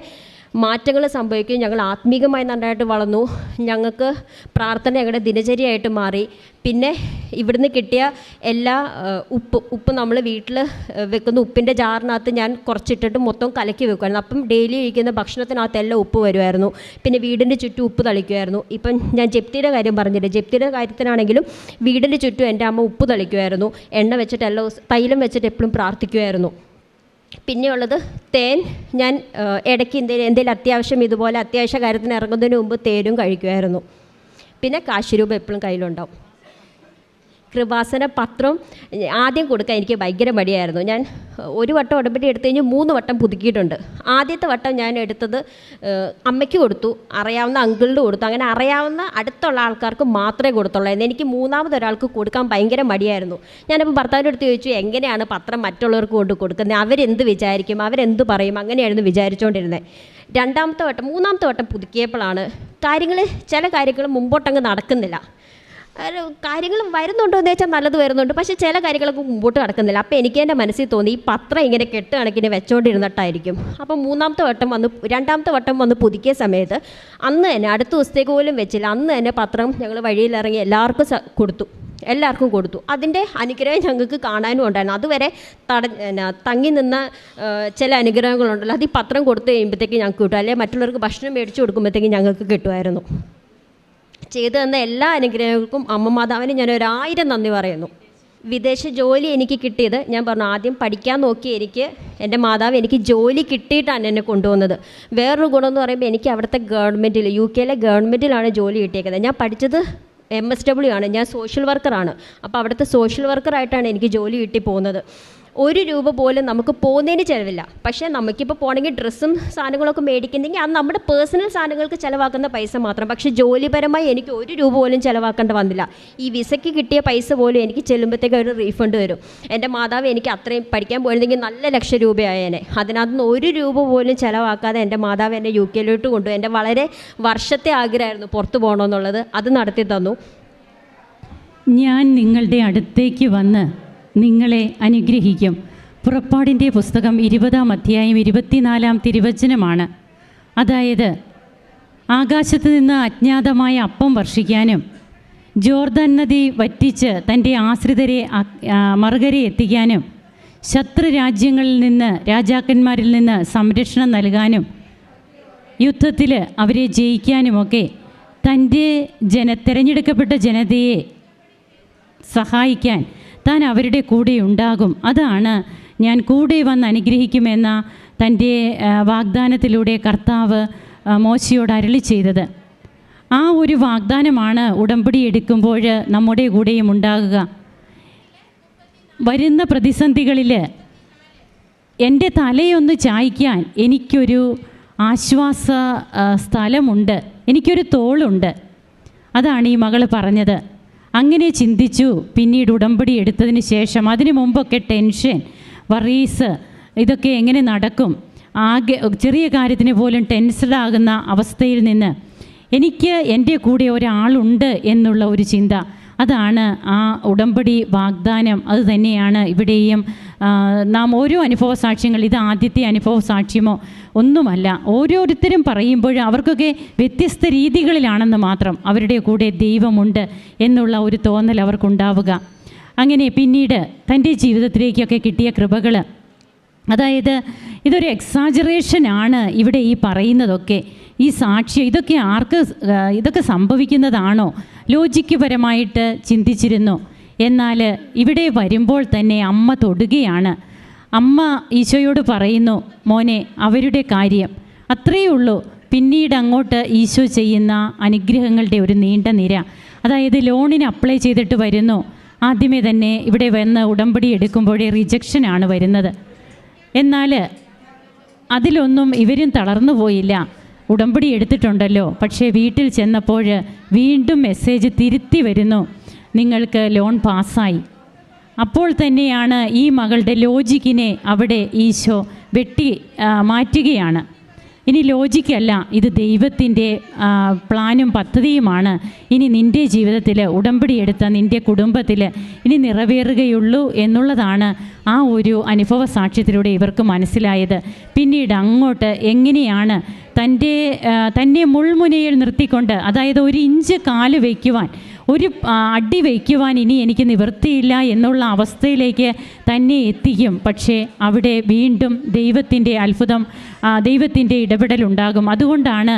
Speaker 1: മാറ്റങ്ങൾ സംഭവിക്കും. ഞങ്ങൾ ആത്മീകമായി നന്നായിട്ട് വളർന്നു. ഞങ്ങൾക്ക് പ്രാർത്ഥന ഞങ്ങളുടെ ദിനചര്യയായിട്ട് മാറി. പിന്നെ ഇവിടുന്ന് കിട്ടിയ എല്ലാ ഉപ്പ് ഉപ്പ് നമ്മൾ വീട്ടിൽ വെക്കുന്ന ഉപ്പിന്റെ ജാറിനകത്ത് ഞാൻ കുറച്ചിട്ടിട്ട് മൊത്തം കലക്കി വെക്കുമായിരുന്നു അപ്പം ഡെയിലി കഴിക്കുന്ന ഭക്ഷണത്തിനകത്ത് എല്ലാം ഉപ്പ് വരുമായിരുന്നു. പിന്നെ വീടിന്റെ ചുറ്റും ഉപ്പ് തളിക്കുമായിരുന്നു. ഇപ്പം ഞാൻ ജപ്തിയുടെ കാര്യം പറഞ്ഞില്ല? ജപ്തിയുടെ കാര്യത്തിനാണെങ്കിലും വീടിന്റെ ചുറ്റും എന്റെ അമ്മ ഉപ്പ് തളിക്കുമായിരുന്നു. എണ്ണ വെച്ചിട്ട് എല്ലാ തൈലം വെച്ചിട്ട് എപ്പോഴും പ്രാർത്ഥിക്കുമായിരുന്നു. പിന്നെയുള്ളത് തേൻ. ഞാൻ ഇടയ്ക്ക് എന്തെങ്കിലും എന്തെങ്കിലും അത്യാവശ്യം ഇതുപോലെ അത്യാവശ്യ കാര്യത്തിന് ഇറങ്ങുന്നതിന് മുമ്പ് തേനും കഴിക്കുമായിരുന്നു. പിന്നെ കാശ് രൂപ എപ്പോഴും കയ്യിലുണ്ടാവും. കൃപാസന പത്രം ആദ്യം കൊടുക്കാൻ എനിക്ക് ഭയങ്കര മടിയായിരുന്നു. ഞാൻ ഒരു വട്ടം ഉടമ്പടി എടുത്തു കഴിഞ്ഞ് മൂന്ന് വട്ടം പുതുക്കിയിട്ടുണ്ട്. ആദ്യത്തെ വട്ടം ഞാൻ എടുത്തത് അമ്മയ്ക്ക് കൊടുത്തു. അറിയാവുന്ന അങ്കിളിന് കൊടുത്തു. അങ്ങനെ അറിയാവുന്ന അടുത്തുള്ള ആൾക്കാർക്ക് മാത്രമേ കൊടുത്തുള്ളായിരുന്നു എനിക്ക് മൂന്നാമത് ഒരാൾക്ക് കൊടുക്കാൻ ഭയങ്കര മടിയായിരുന്നു. ഞാനിപ്പോൾ ഭർത്താവിന്റെ അടുത്ത് ചോദിച്ചു എങ്ങനെയാണ് പത്രം മറ്റുള്ളവർക്ക് കൊണ്ട് കൊടുക്കുന്നത്? അവരെന്ത് വിചാരിക്കും? അവരെന്ത് പറയും? അങ്ങനെയായിരുന്നു വിചാരിച്ചുകൊണ്ടിരുന്നത്. രണ്ടാമത്തെ വട്ടം മൂന്നാമത്തെ വട്ടം പുതുക്കിയപ്പോഴാണ് കാര്യങ്ങൾ ചില കാര്യങ്ങൾ മുമ്പോട്ടങ്ങ് നടക്കുന്നില്ല. കാര്യങ്ങൾ വരുന്നുണ്ടോ എന്ന് വെച്ചാൽ നല്ലത് വരുന്നുണ്ട്. പക്ഷേ ചില കാര്യങ്ങളൊക്കെ മുമ്പോട്ട് നടക്കുന്നില്ല. അപ്പോൾ എനിക്ക് എന്റെ മനസ്സിൽ തോന്നി ഈ പത്രം ഇങ്ങനെ കെട്ട് കണക്കിന് വെച്ചോണ്ടിരുന്നിട്ടായിരിക്കും. അപ്പോൾ മൂന്നാമത്തെ വട്ടം വന്ന് രണ്ടാമത്തെ വട്ടം വന്ന് പുതുക്കിയ സമയത്ത് അന്ന് തന്നെ അടുത്ത ദിവസത്തേക്ക് പോലും വെച്ചില്ല. അന്ന് തന്നെ പത്രം ഞങ്ങൾ വഴിയിലിറങ്ങി എല്ലാവർക്കും കൊടുത്തു. എല്ലാവർക്കും കൊടുത്തു. അതിന്റെ അനുഗ്രഹം ഞങ്ങൾക്ക് കാണാനും ഉണ്ടായിരുന്നു. അതുവരെ തട തങ്ങി നിന്ന ചില അനുഗ്രഹങ്ങളുണ്ടല്ലോ. അത് ഈ പത്രം കൊടുത്തു കഴിയുമ്പോഴത്തേക്ക് ഞങ്ങൾക്ക് കിട്ടും. അല്ലെങ്കിൽ മറ്റുള്ളവർക്ക് ഭക്ഷണം മേടിച്ചു കൊടുക്കുമ്പോഴത്തേക്ക് ഞങ്ങൾക്ക് കിട്ടുമായിരുന്നു. ചെയ്തു തന്ന എല്ലാ അനുഗ്രഹങ്ങൾക്കും അമ്മ മാതാവിന് ഞാൻ ഒരായിരം നന്ദി പറയുന്നു. വിദേശ ജോലി എനിക്ക് കിട്ടിയത് ഞാൻ പറഞ്ഞു ആദ്യം പഠിക്കാൻ നോക്കി എനിക്ക് എന്റെ മാതാവ് എനിക്ക് ജോലി കിട്ടിയിട്ടാണ് എന്നെ കൊണ്ടുവന്നത്. വേറൊരു ഗുണം എന്ന് പറയുമ്പോൾ എനിക്ക് അവിടുത്തെ ഗവൺമെന്റിൽ യു കെയിലെ ഗവൺമെന്റിലാണ് ജോലി കിട്ടിയേക്കുന്നത്. ഞാൻ പഠിച്ചത് എം എസ് ഡബ്ല്യു ആണ് ഞാൻ സോഷ്യൽ വർക്കറാണ്. അപ്പോൾ അവിടുത്തെ സോഷ്യൽ വർക്കറായിട്ടാണ് എനിക്ക് ജോലി കിട്ടി പോകുന്നത് ഒരു രൂപ പോലും നമുക്ക് പോകുന്നതിന് ചിലവില്ല. പക്ഷേ നമുക്കിപ്പോൾ പോകണമെങ്കിൽ ഡ്രസ്സും സാധനങ്ങളൊക്കെ മേടിക്കുന്നെങ്കിൽ അത് നമ്മുടെ പേഴ്സണൽ സാധനങ്ങൾക്ക് ചിലവാക്കുന്ന പൈസ മാത്രം. പക്ഷേ ജോലിപരമായി എനിക്ക് ഒരു രൂപ പോലും ചിലവാക്കേണ്ട വന്നില്ല. ഈ വിസയ്ക്ക് കിട്ടിയ പൈസ പോലും എനിക്ക് ചെല്ലുമ്പോഴത്തേക്ക് ഒരു റീഫണ്ട് വരും. എന്റെ മാതാവ് എനിക്ക് അത്രയും പഠിക്കാൻ പോയിരുന്നെങ്കിൽ നല്ല ലക്ഷം രൂപയായേനെ. അതിനകത്ത് നിന്ന് ഒരു രൂപ പോലും ചിലവാക്കാതെ എന്റെ മാതാവ് എന്നെ യു കെയിലോട്ട് കൊണ്ടുപോയി. എന്റെ വളരെ വർഷത്തെ ആഗ്രഹമായിരുന്നു പുറത്ത് പോകണമെന്നുള്ളത്. അത് നടത്തി തന്നു.
Speaker 2: ഞാൻ നിങ്ങളുടെ അടുത്തേക്ക് വന്ന് നിങ്ങളെ അനുഗ്രഹിക്കും. പുറപ്പാടിന്റെ പുസ്തകം ഇരുപതാം അധ്യായം ഇരുപത്തിനാലാം തിരുവചനമാണ്. അതായത് ആകാശത്ത് നിന്ന് അജ്ഞാതമായ അപ്പം വർഷിക്കാനും ജോർദാൻ നദി വറ്റിച്ച് തന്റെ ആശ്രിതരെ മറുകരെ എത്തിക്കാനും ശത്രു രാജ്യങ്ങളിൽ നിന്ന് രാജാക്കന്മാരിൽ നിന്ന് സംരക്ഷണം നൽകാനും യുദ്ധത്തിൽ അവരെ ജയിക്കാനുമൊക്കെ തന്റെ ജന തിരഞ്ഞെടുക്കപ്പെട്ട ജനതയെ സഹായിക്കാൻ താൻ അവരുടെ കൂടെ ഉണ്ടാകും. അതാണ് ഞാൻ കൂടെ വന്ന് അനുഗ്രഹിക്കുമെന്ന തന്റെ വാഗ്ദാനത്തിലൂടെ കർത്താവ് മോശയോട് അരളി ചെയ്തത്. ആ ഒരു വാഗ്ദാനമാണ് ഉടമ്പടി എടുക്കുമ്പോൾ നമ്മുടെ കൂടെയും ഉണ്ടാകുക. വരുന്ന പ്രതിസന്ധികളിൽ എന്റെ തലയൊന്ന് ചായ്ക്കാൻ എനിക്കൊരു ആശ്വാസ സ്ഥലമുണ്ട്. എനിക്കൊരു തോളുണ്ട്. അതാണ് ഈ മകൾ പറഞ്ഞത്. അങ്ങനെ ചിന്തിച്ചു. പിന്നീട് ഉടമ്പടി എടുത്തതിന് ശേഷം അതിനു മുമ്പൊക്കെ ടെൻഷൻ വറീസ് ഇതൊക്കെ എങ്ങനെ നടക്കും? ആകെ ചെറിയ കാര്യത്തിന് പോലും ടെൻസ്ഡ് ആകുന്ന അവസ്ഥയിൽ നിന്ന് എനിക്ക് എന്റെ കൂടെ ഒരാളുണ്ട് എന്നുള്ള ഒരു ചിന്ത അതാണ് ആ ഉടമ്പടി വാഗ്ദാനം. അത് തന്നെയാണ് ഇവിടെയും നാം ഓരോ അനുഭവ സാക്ഷ്യങ്ങൾ ഇത് ആദ്യത്തെ അനുഭവ സാക്ഷ്യമോ ഒന്നുമല്ല. ഓരോരുത്തരും പറയുമ്പോൾ അവർക്കൊക്കെ വ്യത്യസ്ത രീതികളിലാണെന്ന് മാത്രം അവരുടെ കൂടെ ദൈവമുണ്ട് എന്നുള്ള ഒരു തോന്നൽ അവർക്കുണ്ടാവുക. അങ്ങനെ പിന്നീട് തന്റെ ജീവിതത്തിലേക്കൊക്കെ കിട്ടിയ കൃപകൾ അതായത് ഇതൊരു എക്സാജറേഷനാണ് ഇവിടെ ഈ പറയുന്നതൊക്കെ. ഈ സാക്ഷ്യം ഇതൊക്കെ ആർക്ക് ഇതൊക്കെ സംഭവിക്കുന്നതാണോ? ലോജിക്ക് പരമായിട്ട് ചിന്തിച്ചിരുന്നു. എന്നാൽ ഇവിടെ വരുമ്പോൾ തന്നെ അമ്മ തൊടുകയാണ്. അമ്മ ഈശോയോട് പറയുന്നു മോനെ അവരുടെ കാര്യം. അത്രയേ ഉള്ളൂ. പിന്നീട് അങ്ങോട്ട് ഈശോ ചെയ്യുന്ന അനുഗ്രഹങ്ങളുടെ ഒരു നീണ്ട നിര. അതായത് ലോണിന് അപ്ലൈ ചെയ്തിട്ട് വരുന്നു. ആദ്യമേ തന്നെ ഇവിടെ വന്ന് ഉടമ്പടി എടുക്കുമ്പോഴേ റിജക്ഷനാണ് വരുന്നത്. എന്നാൽ അതിലൊന്നും ഇവരും തളർന്നു പോയില്ല. ഉടമ്പടി എടുത്തിട്ടുണ്ടല്ലോ. പക്ഷേ വീട്ടിൽ ചെന്നപ്പോൾ വീണ്ടും മെസ്സേജ് തിരുത്തി വരുന്നു. നിങ്ങൾക്ക് ലോൺ പാസ്സായി അപ്പോൾ തന്നെയാണ് ഈ മകളുടെ ലോജിക്കിനെ അവിടെ ഈശോ വെട്ടി മാറ്റുകയാണ്. ഇനി ലോജിക്കല്ല ഇത് ദൈവത്തിന്റെ പ്ലാനും പദ്ധതിയുമാണ്. ഇനി നിന്റെ ജീവിതത്തിൽ ഉടമ്പടി എടുത്ത നിന്റെ കുടുംബത്തിൽ ഇനി നിറവേറുകയുള്ളൂ എന്നുള്ളതാണ് ആ ഒരു അനുഭവ സാക്ഷ്യത്തിലൂടെ ഇവർക്ക് മനസ്സിലായത്. പിന്നീട് അങ്ങോട്ട് എങ്ങനെയാണ് തന്റെ തന്നെ മുൾമുനയിൽ നിർത്തിക്കൊണ്ട് അതായത് ഒരു ഇഞ്ച് കാൽ വയ്ക്കുവാൻ ഒരു അടി വയ്ക്കുവാൻ ഇനി എനിക്ക് നിവൃത്തിയില്ല എന്നുള്ള അവസ്ഥയിലേക്ക് തന്നെ എത്തിക്കും. പക്ഷേ അവിടെ വീണ്ടും ദൈവത്തിന്റെ അത്ഭുതം ദൈവത്തിന്റെ ഇടപെടലുണ്ടാകും അതുകൊണ്ടാണ്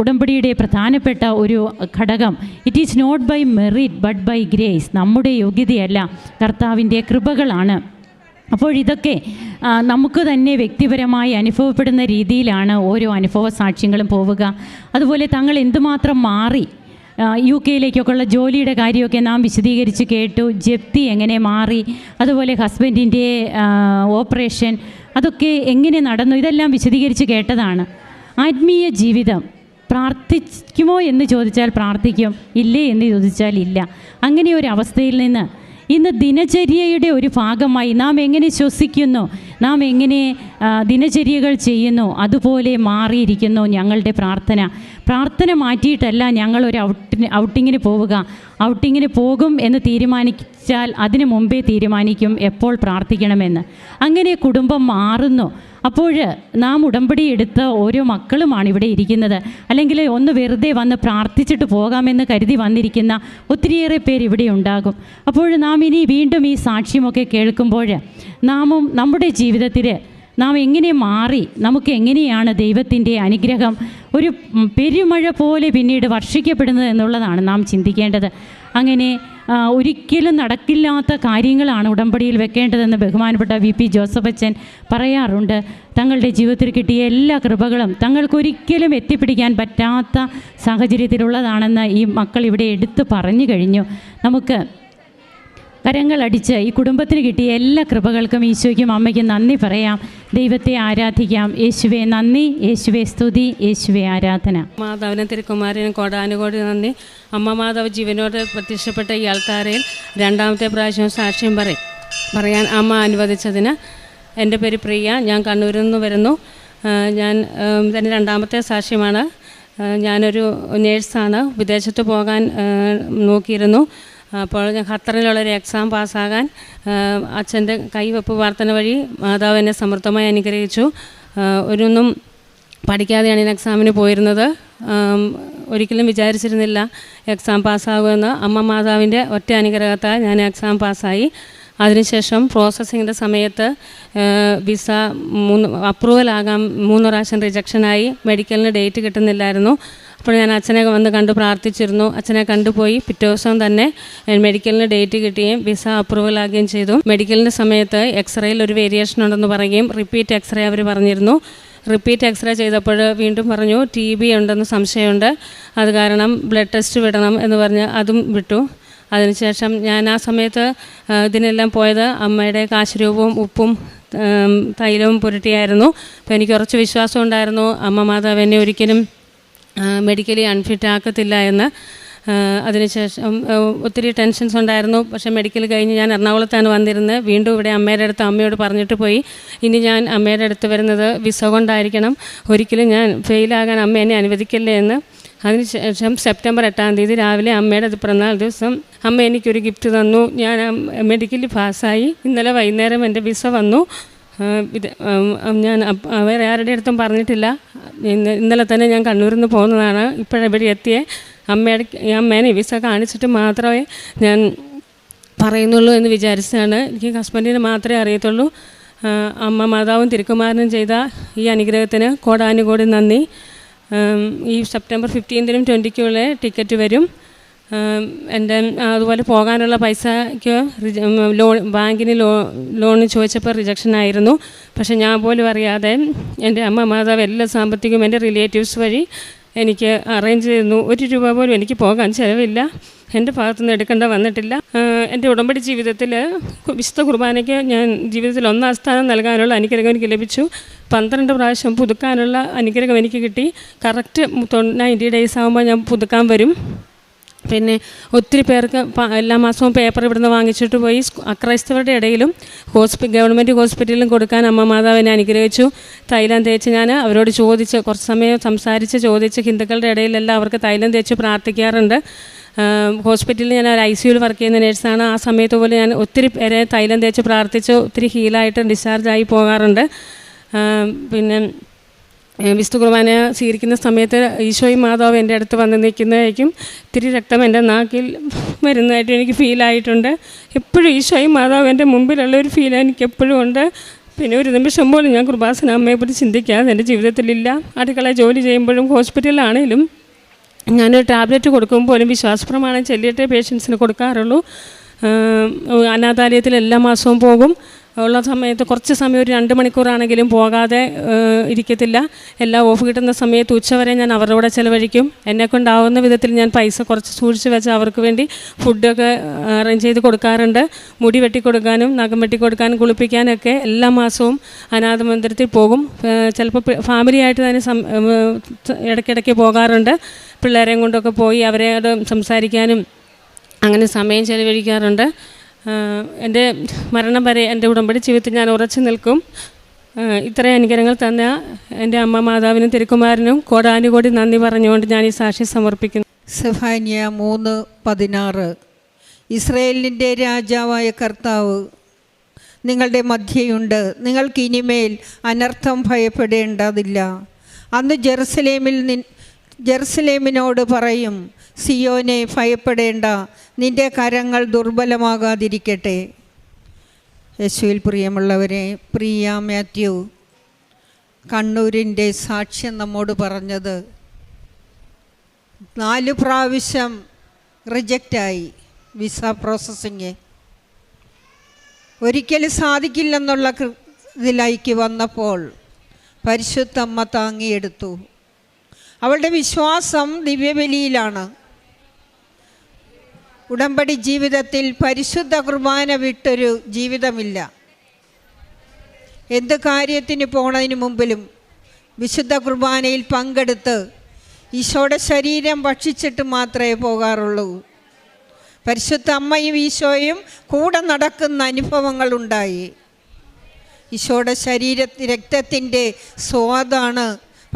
Speaker 2: ഉടമ്പടിയുടെ പ്രധാനപ്പെട്ട ഒരു ഘടകം it is not by merit but by grace നമ്മുടെ യോഗ്യതയല്ല കർത്താവിന്റെ കൃപകളാണ്. അപ്പോൾ ഇതൊക്കെ നമുക്ക് തന്നെ വ്യക്തിപരമായി അനുഭവപ്പെടുന്ന രീതിയിലാണ് ഓരോ അനുഭവ സാക്ഷ്യങ്ങളും പോവുക. അതുപോലെ തങ്ങൾ എന്തുമാത്രം മാറി യു കെയിലേക്കൊക്കെയുള്ള ജോലിയുടെ കാര്യമൊക്കെ നാം വിശദീകരിച്ച് കേട്ടു. ജപ്തി എങ്ങനെ മാറി അതുപോലെ ഹസ്ബൻഡിന്റെ ഓപ്പറേഷൻ അതൊക്കെ എങ്ങനെ നടന്നു ഇതെല്ലാം വിശദീകരിച്ച് കേട്ടതാണ്. ആത്മീയ ജീവിതം പ്രാർത്ഥിക്കുമോ എന്ന് ചോദിച്ചാൽ പ്രാർത്ഥിക്കും ഇല്ലേ എന്ന് ചോദിച്ചാൽ ഇല്ല. അങ്ങനെ ഒരു അവസ്ഥയിൽ നിന്ന് ഇന്ന് ദിനചര്യയുടെ ഒരു ഭാഗമായി നാം എങ്ങനെ ശ്വസിക്കുന്നു? നാം എങ്ങനെ ദിനചര്യകൾ ചെയ്യുന്നു? അതുപോലെ മാറിയിരിക്കുന്നു ഞങ്ങളുടെ പ്രാർത്ഥന. പ്രാർത്ഥന മാറ്റിയിട്ടല്ല ഞങ്ങൾ ഒരു ഔട്ടിന് ഔട്ടിങ്ങിന് പോവുക. ഔട്ടിങ്ങിന് പോകും എന്ന് തീരുമാനിച്ചാൽ അതിനു മുമ്പേ തീരുമാനിക്കും എപ്പോൾ പ്രാർത്ഥിക്കണമെന്ന്. അങ്ങനെ കുടുംബം മാറുന്നു. അപ്പോൾ നാം ഉടമ്പടി എടുത്ത ഓരോ മക്കളുമാണ് ഇവിടെ ഇരിക്കുന്നത്. അല്ലെങ്കിൽ ഒന്ന് വെറുതെ വന്ന് പ്രാർത്ഥിച്ചിട്ട് പോകാമെന്ന് കരുതി വന്നിരിക്കുന്ന ഒത്തിരിയേറെ പേര് ഇവിടെ ഉണ്ടാകും. അപ്പോൾ നാം ഇനി വീണ്ടും ഈ സാക്ഷ്യമൊക്കെ കേൾക്കുമ്പോൾ നാമും നമ്മുടെ ജീവിതത്തിൽ നാം എങ്ങനെ മാറി നമുക്ക് എങ്ങനെയാണ് ദൈവത്തിന്റെ അനുഗ്രഹം ഒരു പെരുമഴ പോലെ പിന്നീട് വർഷിക്കപ്പെടുന്നത് എന്നുള്ളതാണ് നാം ചിന്തിക്കേണ്ടത്. അങ്ങനെ ഒരിക്കലും നടക്കില്ലാത്ത കാര്യങ്ങളാണ് ഉടമ്പടിയിൽ വെക്കേണ്ടതെന്ന് ബഹുമാനപ്പെട്ട വി പി ജോസഫ് അച്ഛൻ പറയാറുണ്ട്. തങ്ങളുടെ ജീവിതത്തിൽ കിട്ടിയ എല്ലാ കൃപകളും തങ്ങൾക്കൊരിക്കലും എത്തിപ്പിടിക്കാൻ പറ്റാത്ത സാഹചര്യത്തിലുള്ളതാണെന്ന് ഈ മക്കൾ ഇവിടെ എടുത്തു പറഞ്ഞു കഴിഞ്ഞു. നമുക്ക് കരങ്ങളടിച്ച് ഈ കുടുംബത്തിന് കിട്ടിയ എല്ലാ കൃപകൾക്കും ഈശോയ്ക്കും അമ്മയ്ക്കും നന്ദി പറയാം. ദൈവത്തെ ആരാധിക്കാം. യേശുവെ നന്ദി. യേശുവെ സ്തുതി. യേശുവെ ആരാധന.
Speaker 3: മാതാവിനും തിരുക്കുമാരനും കോടാനുകോടി നന്ദി. അമ്മ മാതാവ് ജീവനോട് പ്രത്യക്ഷപ്പെട്ട ഈ ആൾക്കാരിൽ രണ്ടാമത്തെ പ്രാവശ്യം സാക്ഷ്യം പറയും പറയാൻ അമ്മ അനുവദിച്ചതിന് എന്റെ പേര് പ്രിയ. ഞാൻ കണ്ണൂരിൽ നിന്ന് വരുന്നു. ഞാൻ തന്നെ രണ്ടാമത്തെ സാക്ഷ്യമാണ്. ഞാനൊരു നേഴ്സാണ്. വിദേശത്ത് പോകാൻ നോക്കിയിരുന്നു. അപ്പോൾ ഞാൻ ഖത്തറിലുള്ളൊരു എക്സാം പാസ്സാകാൻ അച്ഛന്റെ കൈവെപ്പ് പ്രാർത്ഥന വഴി മാതാവ് എന്നെ സമൃദ്ധമായി അനുഗ്രഹിച്ചു. ഒരൊന്നും പഠിക്കാതെയാണ് ഞാൻ എക്സാമിന് പോയിരുന്നത്. ഒരിക്കലും വിചാരിച്ചിരുന്നില്ല എക്സാം പാസ്സാകുമെന്ന് അമ്മ മാതാവിന്റെ ഒറ്റ അനുഗ്രഹത്താൽ ഞാൻ എക്സാം പാസ്സായി. അതിനുശേഷം പ്രോസസ്സിങ്ങിന്റെ സമയത്ത് വിസ മൂന്ന് അപ്രൂവൽ ആകാൻ മൂന്ന് പ്രാവശ്യം റിജക്ഷനായി മെഡിക്കലിന് ഡേറ്റ് കിട്ടുന്നില്ലായിരുന്നു. അപ്പോൾ ഞാൻ അച്ഛനെ വന്ന് കണ്ട് പ്രാർത്ഥിച്ചിരുന്നു. അച്ഛനെ കണ്ടുപോയി. പിറ്റേ ദിവസം തന്നെ മെഡിക്കലിന് ഡേറ്റ് കിട്ടുകയും വിസ അപ്രൂവൽ ആകുകയും ചെയ്തു. മെഡിക്കലിന്റെ സമയത്ത് എക്സ്റേയിൽ ഒരു വേരിയേഷൻ ഉണ്ടെന്ന് പറയുകയും റിപ്പീറ്റ് എക്സ്റേ അവർ പറഞ്ഞിരുന്നു. റിപ്പീറ്റ് എക്സ്റേ ചെയ്തപ്പോൾ വീണ്ടും പറഞ്ഞു ടി ബി ഉണ്ടെന്ന് സംശയമുണ്ട്. അത് കാരണം ബ്ലഡ് ടെസ്റ്റ് വിടണം എന്ന് പറഞ്ഞ് അതും വിട്ടു. അതിനുശേഷം ഞാൻ ആ സമയത്ത് ഇതിനെല്ലാം പോയത് അമ്മയുടെ കാശുരൂപവും ഉപ്പും തൈലവും പുരട്ടിയായിരുന്നു. അപ്പോൾ എനിക്ക് കുറച്ച് വിശ്വാസം ഉണ്ടായിരുന്നു. അമ്മ മാതാവ് എന്നെ ഒരിക്കലും മെഡിക്കലി അൺഫിറ്റ് ആക്കത്തില്ല എന്ന് അതിനുശേഷം ഒത്തിരി ടെൻഷൻസ് ഉണ്ടായിരുന്നു. പക്ഷേ മെഡിക്കൽ കഴിഞ്ഞ് ഞാൻ എറണാകുളത്താണ് വന്നിരുന്നത്. വീണ്ടും ഇവിടെ അമ്മയുടെ അടുത്ത് അമ്മയോട് പറഞ്ഞിട്ട് പോയി. ഇനി ഞാൻ അമ്മയുടെ അടുത്ത് വരുന്നത് വിസ കൊണ്ടായിരിക്കണം. ഒരിക്കലും ഞാൻ ഫെയിലാകാൻ അമ്മ എന്നെ അനുവദിക്കില്ലേ എന്ന്. അതിനുശേഷം സെപ്റ്റംബർ എട്ടാം തീയതി രാവിലെ അമ്മയുടെ പിറന്നാൾ ദിവസം അമ്മ എനിക്കൊരു ഗിഫ്റ്റ് തന്നു. ഞാൻ മെഡിക്കലി പാസ്സായി ഇന്നലെ വൈകുന്നേരം എന്റെ വിസ വന്നു. ഇത് ഞാൻ വേറെ ആരുടെ അടുത്തും പറഞ്ഞിട്ടില്ല. ഇന്നലെ തന്നെ ഞാൻ കണ്ണൂരിൽ നിന്ന് പോകുന്നതാണ്. ഇപ്പോഴിവിടെ എത്തിയേ? അമ്മയുടെ അമ്മേനെ വിസ കാണിച്ചിട്ട് മാത്രമേ ഞാൻ പറയുന്നുള്ളൂ എന്ന് വിചാരിച്ചതാണ്. എനിക്ക് ഹസ്ബൻഡിന് മാത്രമേ അറിയത്തുള്ളൂ. അമ്മ മാതാവും തിരുക്കുമാരനും ചെയ്ത ഈ അനുഗ്രഹത്തിന് കോടാനുകോടി നന്ദി. ഈ സെപ്റ്റംബർ ഫിഫ്റ്റീൻത്തിനും ട്വന്റിക്കുള്ള ടിക്കറ്റ് വരും. എന്റെ അതുപോലെ പോകാനുള്ള പൈസയ്ക്ക് ലോൺ ബാങ്കിന് ലോ ലോൺ ചോദിച്ചപ്പോൾ റിജക്ഷൻ ആയിരുന്നു. പക്ഷേ ഞാൻ പോലും അറിയാതെ എന്റെ അമ്മ മാതാവ് എല്ലാ സാമ്പത്തികവും എന്റെ റിലേറ്റീവ്സ് വഴി എനിക്ക് അറേഞ്ച് ചെയ്യുന്നു ഒരു രൂപ പോലും എനിക്ക് പോകാൻ ചിലവില്ല. എന്റെ ഭാഗത്തുനിന്ന് എടുക്കേണ്ട വന്നിട്ടില്ല. എന്റെ ഉടമ്പടി ജീവിതത്തിൽ വിശുദ്ധ കുർബാനയ്ക്ക് ഞാൻ ജീവിതത്തിൽ ഒന്നാം സ്ഥാനം നൽകാനുള്ള അനുഗ്രഹം എനിക്ക് ലഭിച്ചു. പന്ത്രണ്ട് പ്രാവശ്യം പുതുക്കാനുള്ള അനുഗ്രഹം എനിക്ക് കിട്ടി. കറക്റ്റ് നയന്റി ഡേയ്സ് ആകുമ്പോൾ ഞാൻ പുതുക്കാൻ വരും. പിന്നെ ഒത്തിരി പേർക്ക് എല്ലാ മാസവും പേപ്പർ ഇവിടുന്ന് വാങ്ങിച്ചിട്ട് പോയി. അക്രൈസ്തവരുടെ ഇടയിലും ഹോസ്പി ഗവൺമെന്റ് ഹോസ്പിറ്റലിലും കൊടുക്കാൻ അമ്മ മാതാവിനെ അനുഗ്രഹിച്ചു. തൈലം തേച്ച് ഞാൻ അവരോട് ചോദിച്ച് കുറച്ച് സമയം സംസാരിച്ച് ചോദിച്ച് ഹിന്ദുക്കളുടെ ഇടയിലെല്ലാം അവർക്ക് തൈലം തേച്ച് പ്രാർത്ഥിക്കാറുണ്ട്. ഹോസ്പിറ്റലിൽ ഞാൻ ഒരു ഐ സിയുയിൽ വർക്ക് ചെയ്യുന്ന നേഴ്സാണ്. ആ സമയത്ത് പോലും ഞാൻ ഒത്തിരി പേരെ തൈലം തേച്ച് പ്രാർത്ഥിച്ച് ഒത്തിരി ഹീലായിട്ട് ഡിസ്ചാർജായി പോകാറുണ്ട്. പിന്നെ വിശുദ്ധ കുർബാന സ്വീകരിക്കുന്ന സമയത്ത് ഈശോയും മാതാവും എന്റെ അടുത്ത് വന്ന് നിൽക്കുന്നതായിരിക്കും ഇത്തിരി രക്തം എന്റെ നാക്കിൽ വരുന്നതായിട്ട് എനിക്ക് ഫീലായിട്ടുണ്ട് എപ്പോഴും ഈശോയും മാതാവും എന്റെ മുമ്പിലുള്ള ഒരു ഫീൽ എനിക്ക് എപ്പോഴും ഉണ്ട്. പിന്നെ ഒരു നിമിഷം പോലും ഞാൻ കുർബാസന അമ്മയെപ്പറ്റി ചിന്തിക്കാതെ എന്റെ ജീവിതത്തിലില്ല. അടുക്കള ജോലി ചെയ്യുമ്പോഴും ഹോസ്പിറ്റലിലാണേലും ഞാനൊരു ടാബ്ലറ്റ് കൊടുക്കുമ്പോൾ പോലും വിശ്വാസപ്രമാണം ചെല്ലിയിട്ടേ പേഷ്യൻസിന് കൊടുക്കാറുള്ളൂ. അനാഥാലയത്തിൽ എല്ലാ മാസവും പോകും. ഉള്ള സമയത്ത് കുറച്ച് സമയം ഒരു രണ്ട് മണിക്കൂറാണെങ്കിലും പോകാതെ ഇരിക്കത്തില്ല. എല്ലാം ഓഫ് കിട്ടുന്ന സമയത്ത് ഉച്ചവരെ ഞാൻ അവരുടെ കൂടെ ചിലവഴിക്കും. എന്നെക്കൊണ്ടാവുന്ന വിധത്തിൽ ഞാൻ പൈസ കുറച്ച് സൂക്ഷിച്ച് വെച്ച് അവർക്ക് വേണ്ടി ഫുഡൊക്കെ അറേഞ്ച് ചെയ്ത് കൊടുക്കാറുണ്ട്. മുടി വെട്ടിക്കൊടുക്കാനും നഖം വെട്ടിക്കൊടുക്കാനും കുളിപ്പിക്കാനൊക്കെ എല്ലാ മാസവും അനാഥ മന്ദിരത്തിൽ പോകും. ചിലപ്പോൾ ഫാമിലിയായിട്ട് തന്നെ ഇടയ്ക്കിടയ്ക്ക് പോകാറുണ്ട്. പിള്ളേരെയും കൊണ്ടൊക്കെ പോയി അവരെ സംസാരിക്കാനും അങ്ങനെ സമയം ചെലവഴിക്കാറുണ്ട്. എന്റെ മരണം വരെ എന്റെ ഉടമ്പടി ജീവിതത്തിൽ ഞാൻ ഉറച്ചു നിൽക്കും. ഇത്രയും അനുഗ്രഹങ്ങൾ തന്ന എന്റെ അമ്മ മാതാവിനും തിരുക്കുമാരനും കോടാനുകോടി നന്ദി പറഞ്ഞുകൊണ്ട് ഞാൻ ഈ സാക്ഷി സമർപ്പിക്കുന്നു.
Speaker 4: സെഫാനിയ മൂന്ന് പതിനാറ്. ഇസ്രയേലിന്റെ രാജാവായ കർത്താവ് നിങ്ങളുടെ മധ്യയുണ്ട്. നിങ്ങൾക്ക് ഇനിമേൽ അനർത്ഥം ഭയപ്പെടേണ്ടതില്ല. അന്ന് ജെറുസലേമിൽ നിൻ ജെറുസലേമിനോട് പറയും സിയോനെ ഭയപ്പെടേണ്ട. നിന്റെ കരങ്ങൾ ദുർബലമാകാതിരിക്കട്ടെ. യേശുവിൽ പ്രിയമുള്ളവരെ പ്രിയ മാത്യു കണ്ണൂരിന്റെ സാക്ഷ്യം നമ്മോട് പറഞ്ഞത് നാല് പ്രാവശ്യം റിജക്റ്റായി വിസ പ്രോസസ്സിങ്. ഒരിക്കലും സാധിക്കില്ലെന്നുള്ള ഇതിലേക്ക് വന്നപ്പോൾ പരിശുദ്ധമ്മ താങ്ങിയെടുത്തു. അവളുടെ വിശ്വാസം ദിവ്യബലിയിലാണ്. ഉടമ്പടി ജീവിതത്തിൽ പരിശുദ്ധ കുർബാന വിട്ടൊരു ജീവിതമില്ല. എന്ത് കാര്യത്തിന് പോണതിന് മുമ്പിലും വിശുദ്ധ കുർബാനയിൽ പങ്കെടുത്ത് ഈശോയുടെ ശരീരം ഭക്ഷിച്ചിട്ട് മാത്രമേ പോകാറുള്ളൂ. പരിശുദ്ധ അമ്മയും ഈശോയും കൂടെ നടക്കുന്ന അനുഭവങ്ങളുണ്ടായി ഈശോയുടെ ശരീര രക്തത്തിന്റെ സ്വാദാണ്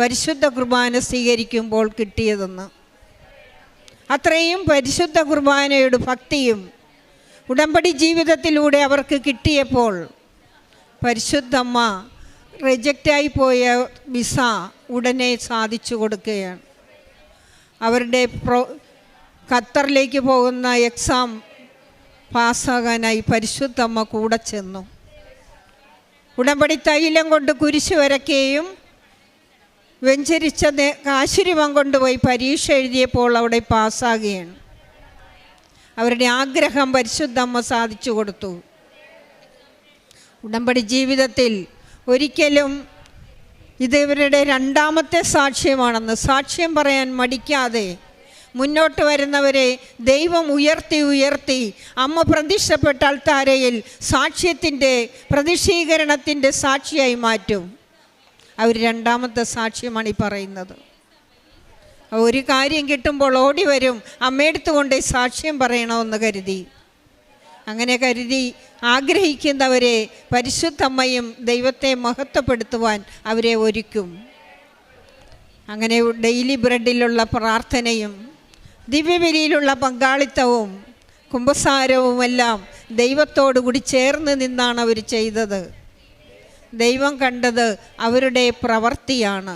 Speaker 4: പരിശുദ്ധ കുർബാന സ്വീകരിക്കുമ്പോൾ കിട്ടിയതെന്ന്. അത്രയും പരിശുദ്ധ കുർബാനയുടെ ഭക്തിയും ഉടമ്പടി ജീവിതത്തിലൂടെ അവർക്ക് കിട്ടിയപ്പോൾ പരിശുദ്ധമ്മ റിജക്റ്റായി പോയ വിസ ഉടനെ സാധിച്ചു കൊടുക്കുകയാണ്. അവരുടെ പ്രോ ഖത്തറിലേക്ക് പോകുന്ന എക്സാം പാസ്സാകാനായി പരിശുദ്ധമ്മ കൂടെ ചെന്നു. ഉടമ്പടി തൈലം കൊണ്ട് കുരിശ് വരയ്ക്കുകയും വെഞ്ചരിച്ച കാശുരിമം കൊണ്ടുപോയി പരീക്ഷ എഴുതിയപ്പോൾ അവിടെ പാസ്സാകുകയാണ്. അവരുടെ ആഗ്രഹം പരിശുദ്ധമ്മ സാധിച്ചു കൊടുത്തു. ഉടമ്പടി ജീവിതത്തിൽ ഒരിക്കലും ഇത് ഇവരുടെ രണ്ടാമത്തെ സാക്ഷ്യമാണെന്ന് സാക്ഷ്യം പറയാൻ മടിക്കാതെ മുന്നോട്ട് വരുന്നവരെ ദൈവം ഉയർത്തി ഉയർത്തി അമ്മ പ്രത്യക്ഷപ്പെട്ട അൾത്താരയിൽ സാക്ഷ്യത്തിന്റെ പ്രതിഷീകരണത്തിന്റെ സാക്ഷിയായി മാറ്റും. അവർ രണ്ടാമത്തെ സാക്ഷ്യമാണ് ഈ പറയുന്നത്. ഒരു കാര്യം കിട്ടുമ്പോൾ ഓടി വരും. അമ്മയെടുത്ത് കൊണ്ട് സാക്ഷ്യം പറയണമെന്ന് കരുതി. അങ്ങനെ കരുതി ആഗ്രഹിക്കുന്നവരെ പരിശുദ്ധമ്മയും ദൈവത്തെ മഹത്വപ്പെടുത്തുവാൻ അവരെ ഒരുക്കും. അങ്ങനെ ഡെയിലി ബ്രെഡിലുള്ള പ്രാർത്ഥനയും ദിവ്യബലിയിലുള്ള പങ്കാളിത്തവും കുംഭസാരവുമെല്ലാം ദൈവത്തോടു കൂടി ചേർന്ന് നിന്നാണ് അവർ ചെയ്തത്. ദൈവം കണ്ടത് അവരുടെ പ്രവൃത്തിയാണ്.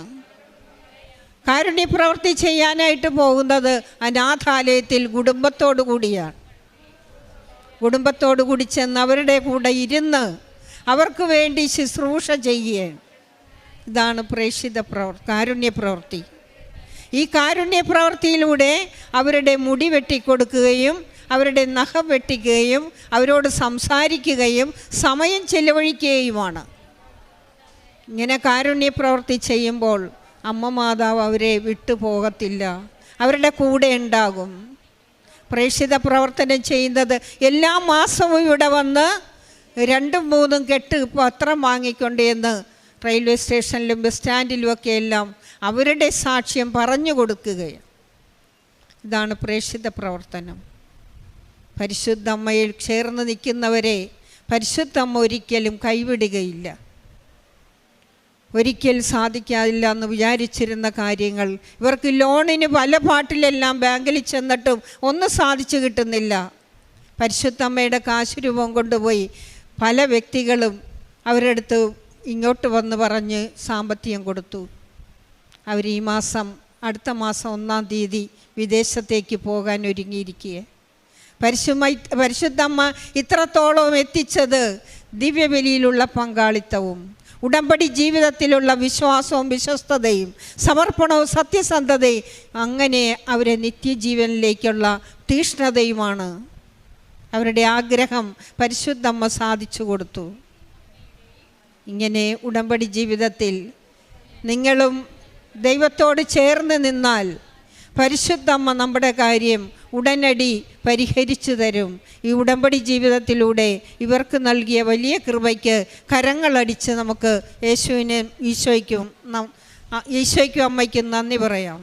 Speaker 4: കാരുണ്യ പ്രവൃത്തി ചെയ്യാനായിട്ട് പോകുന്നത് അനാഥാലയത്തിൽ കുടുംബത്തോടു കൂടിയാണ്. കുടുംബത്തോടു കൂടി ചെന്ന് അവരുടെ കൂടെ ഇരുന്ന് അവർക്ക് വേണ്ടി ശുശ്രൂഷ ചെയ്യുകയാണ്. ഇതാണ് പ്രേക്ഷിത പ്രവൃത്തി ഈ കാരുണ്യ പ്രവൃത്തിയിലൂടെ അവരുടെ മുടി വെട്ടിക്കൊടുക്കുകയും അവരുടെ നഖം വെട്ടിക്കുകയും അവരോട് സംസാരിക്കുകയും സമയം ചെലവഴിക്കുകയുമാണ്. ഇങ്ങനെ കാരുണ്യ പ്രവൃത്തി ചെയ്യുമ്പോൾ അമ്മ മാതാവ് അവരെ വിട്ടുപോകത്തില്ല അവരുടെ കൂടെ ഉണ്ടാകും. പ്രേക്ഷിത പ്രവർത്തനം ചെയ്യുന്നത് എല്ലാ മാസവും ഇവിടെ വന്ന് രണ്ടും മൂന്നും കെട്ട് പത്രം വാങ്ങിക്കൊണ്ട് എന്ന് റെയിൽവേ സ്റ്റേഷനിലും ബസ് സ്റ്റാൻഡിലുമൊക്കെ എല്ലാം അവരുടെ സാക്ഷ്യം പറഞ്ഞു കൊടുക്കുകയാണ്. ഇതാണ് പ്രേക്ഷിത പ്രവർത്തനം. പരിശുദ്ധ അമ്മയിൽ ചേർന്ന് നിൽക്കുന്നവരെ പരിശുദ്ധ അമ്മ ഒരിക്കലും കൈവിടുകയില്ല. ഒരിക്കൽ സാധിക്കാതില്ല എന്ന് വിചാരിച്ചിരുന്ന കാര്യങ്ങൾ. ഇവർക്ക് ലോണിന് പല പാട്ടിലെല്ലാം ബാങ്കിൽ ചെന്നിട്ടും ഒന്നും സാധിച്ചു കിട്ടുന്നില്ല. പരിശുദ്ധമ്മയുടെ കാശുരൂപം കൊണ്ടുപോയി പല വ്യക്തികളും അവരുടെ അടുത്ത് ഇങ്ങോട്ട് വന്ന് പറഞ്ഞ് സാമ്പത്തികം കൊടുത്തു. അവർ ഈ മാസം അടുത്ത മാസം ഒന്നാം തീയതി വിദേശത്തേക്ക് പോകാൻ ഒരുങ്ങിയിരിക്കുക പരിശുമ പരിശുദ്ധമ്മ ഇത്രത്തോളം എത്തിച്ചത് ദിവ്യബലിയിലുള്ള പങ്കാളിത്തവും ഉടമ്പടി ജീവിതത്തിലുള്ള വിശ്വാസവും വിശ്വസ്തതയും സമർപ്പണവും സത്യസന്ധതയും അങ്ങനെ അവരെ നിത്യജീവനിലേക്കുള്ള തീഷ്ണതയുമാണ്. അവരുടെ ആഗ്രഹം പരിശുദ്ധമ്മ സാധിച്ചു കൊടുത്തു. ഇങ്ങനെ ഉടമ്പടി ജീവിതത്തിൽ നിങ്ങളും ദൈവത്തോട് ചേർന്ന് നിന്നാൽ പരിശുദ്ധമ്മ നമ്മുടെ കാര്യം ഉടനടി പരിഹരിച്ചു തരും. ഈ ഉടമ്പടി ജീവിതത്തിലൂടെ ഇവർക്ക് നൽകിയ വലിയ കൃപയ്ക്ക് കരങ്ങളടിച്ച് നമുക്ക് യേശുവിനും ഈശോയ്ക്കും ഈശോയ്ക്കും അമ്മയ്ക്കും നന്ദി പറയാം.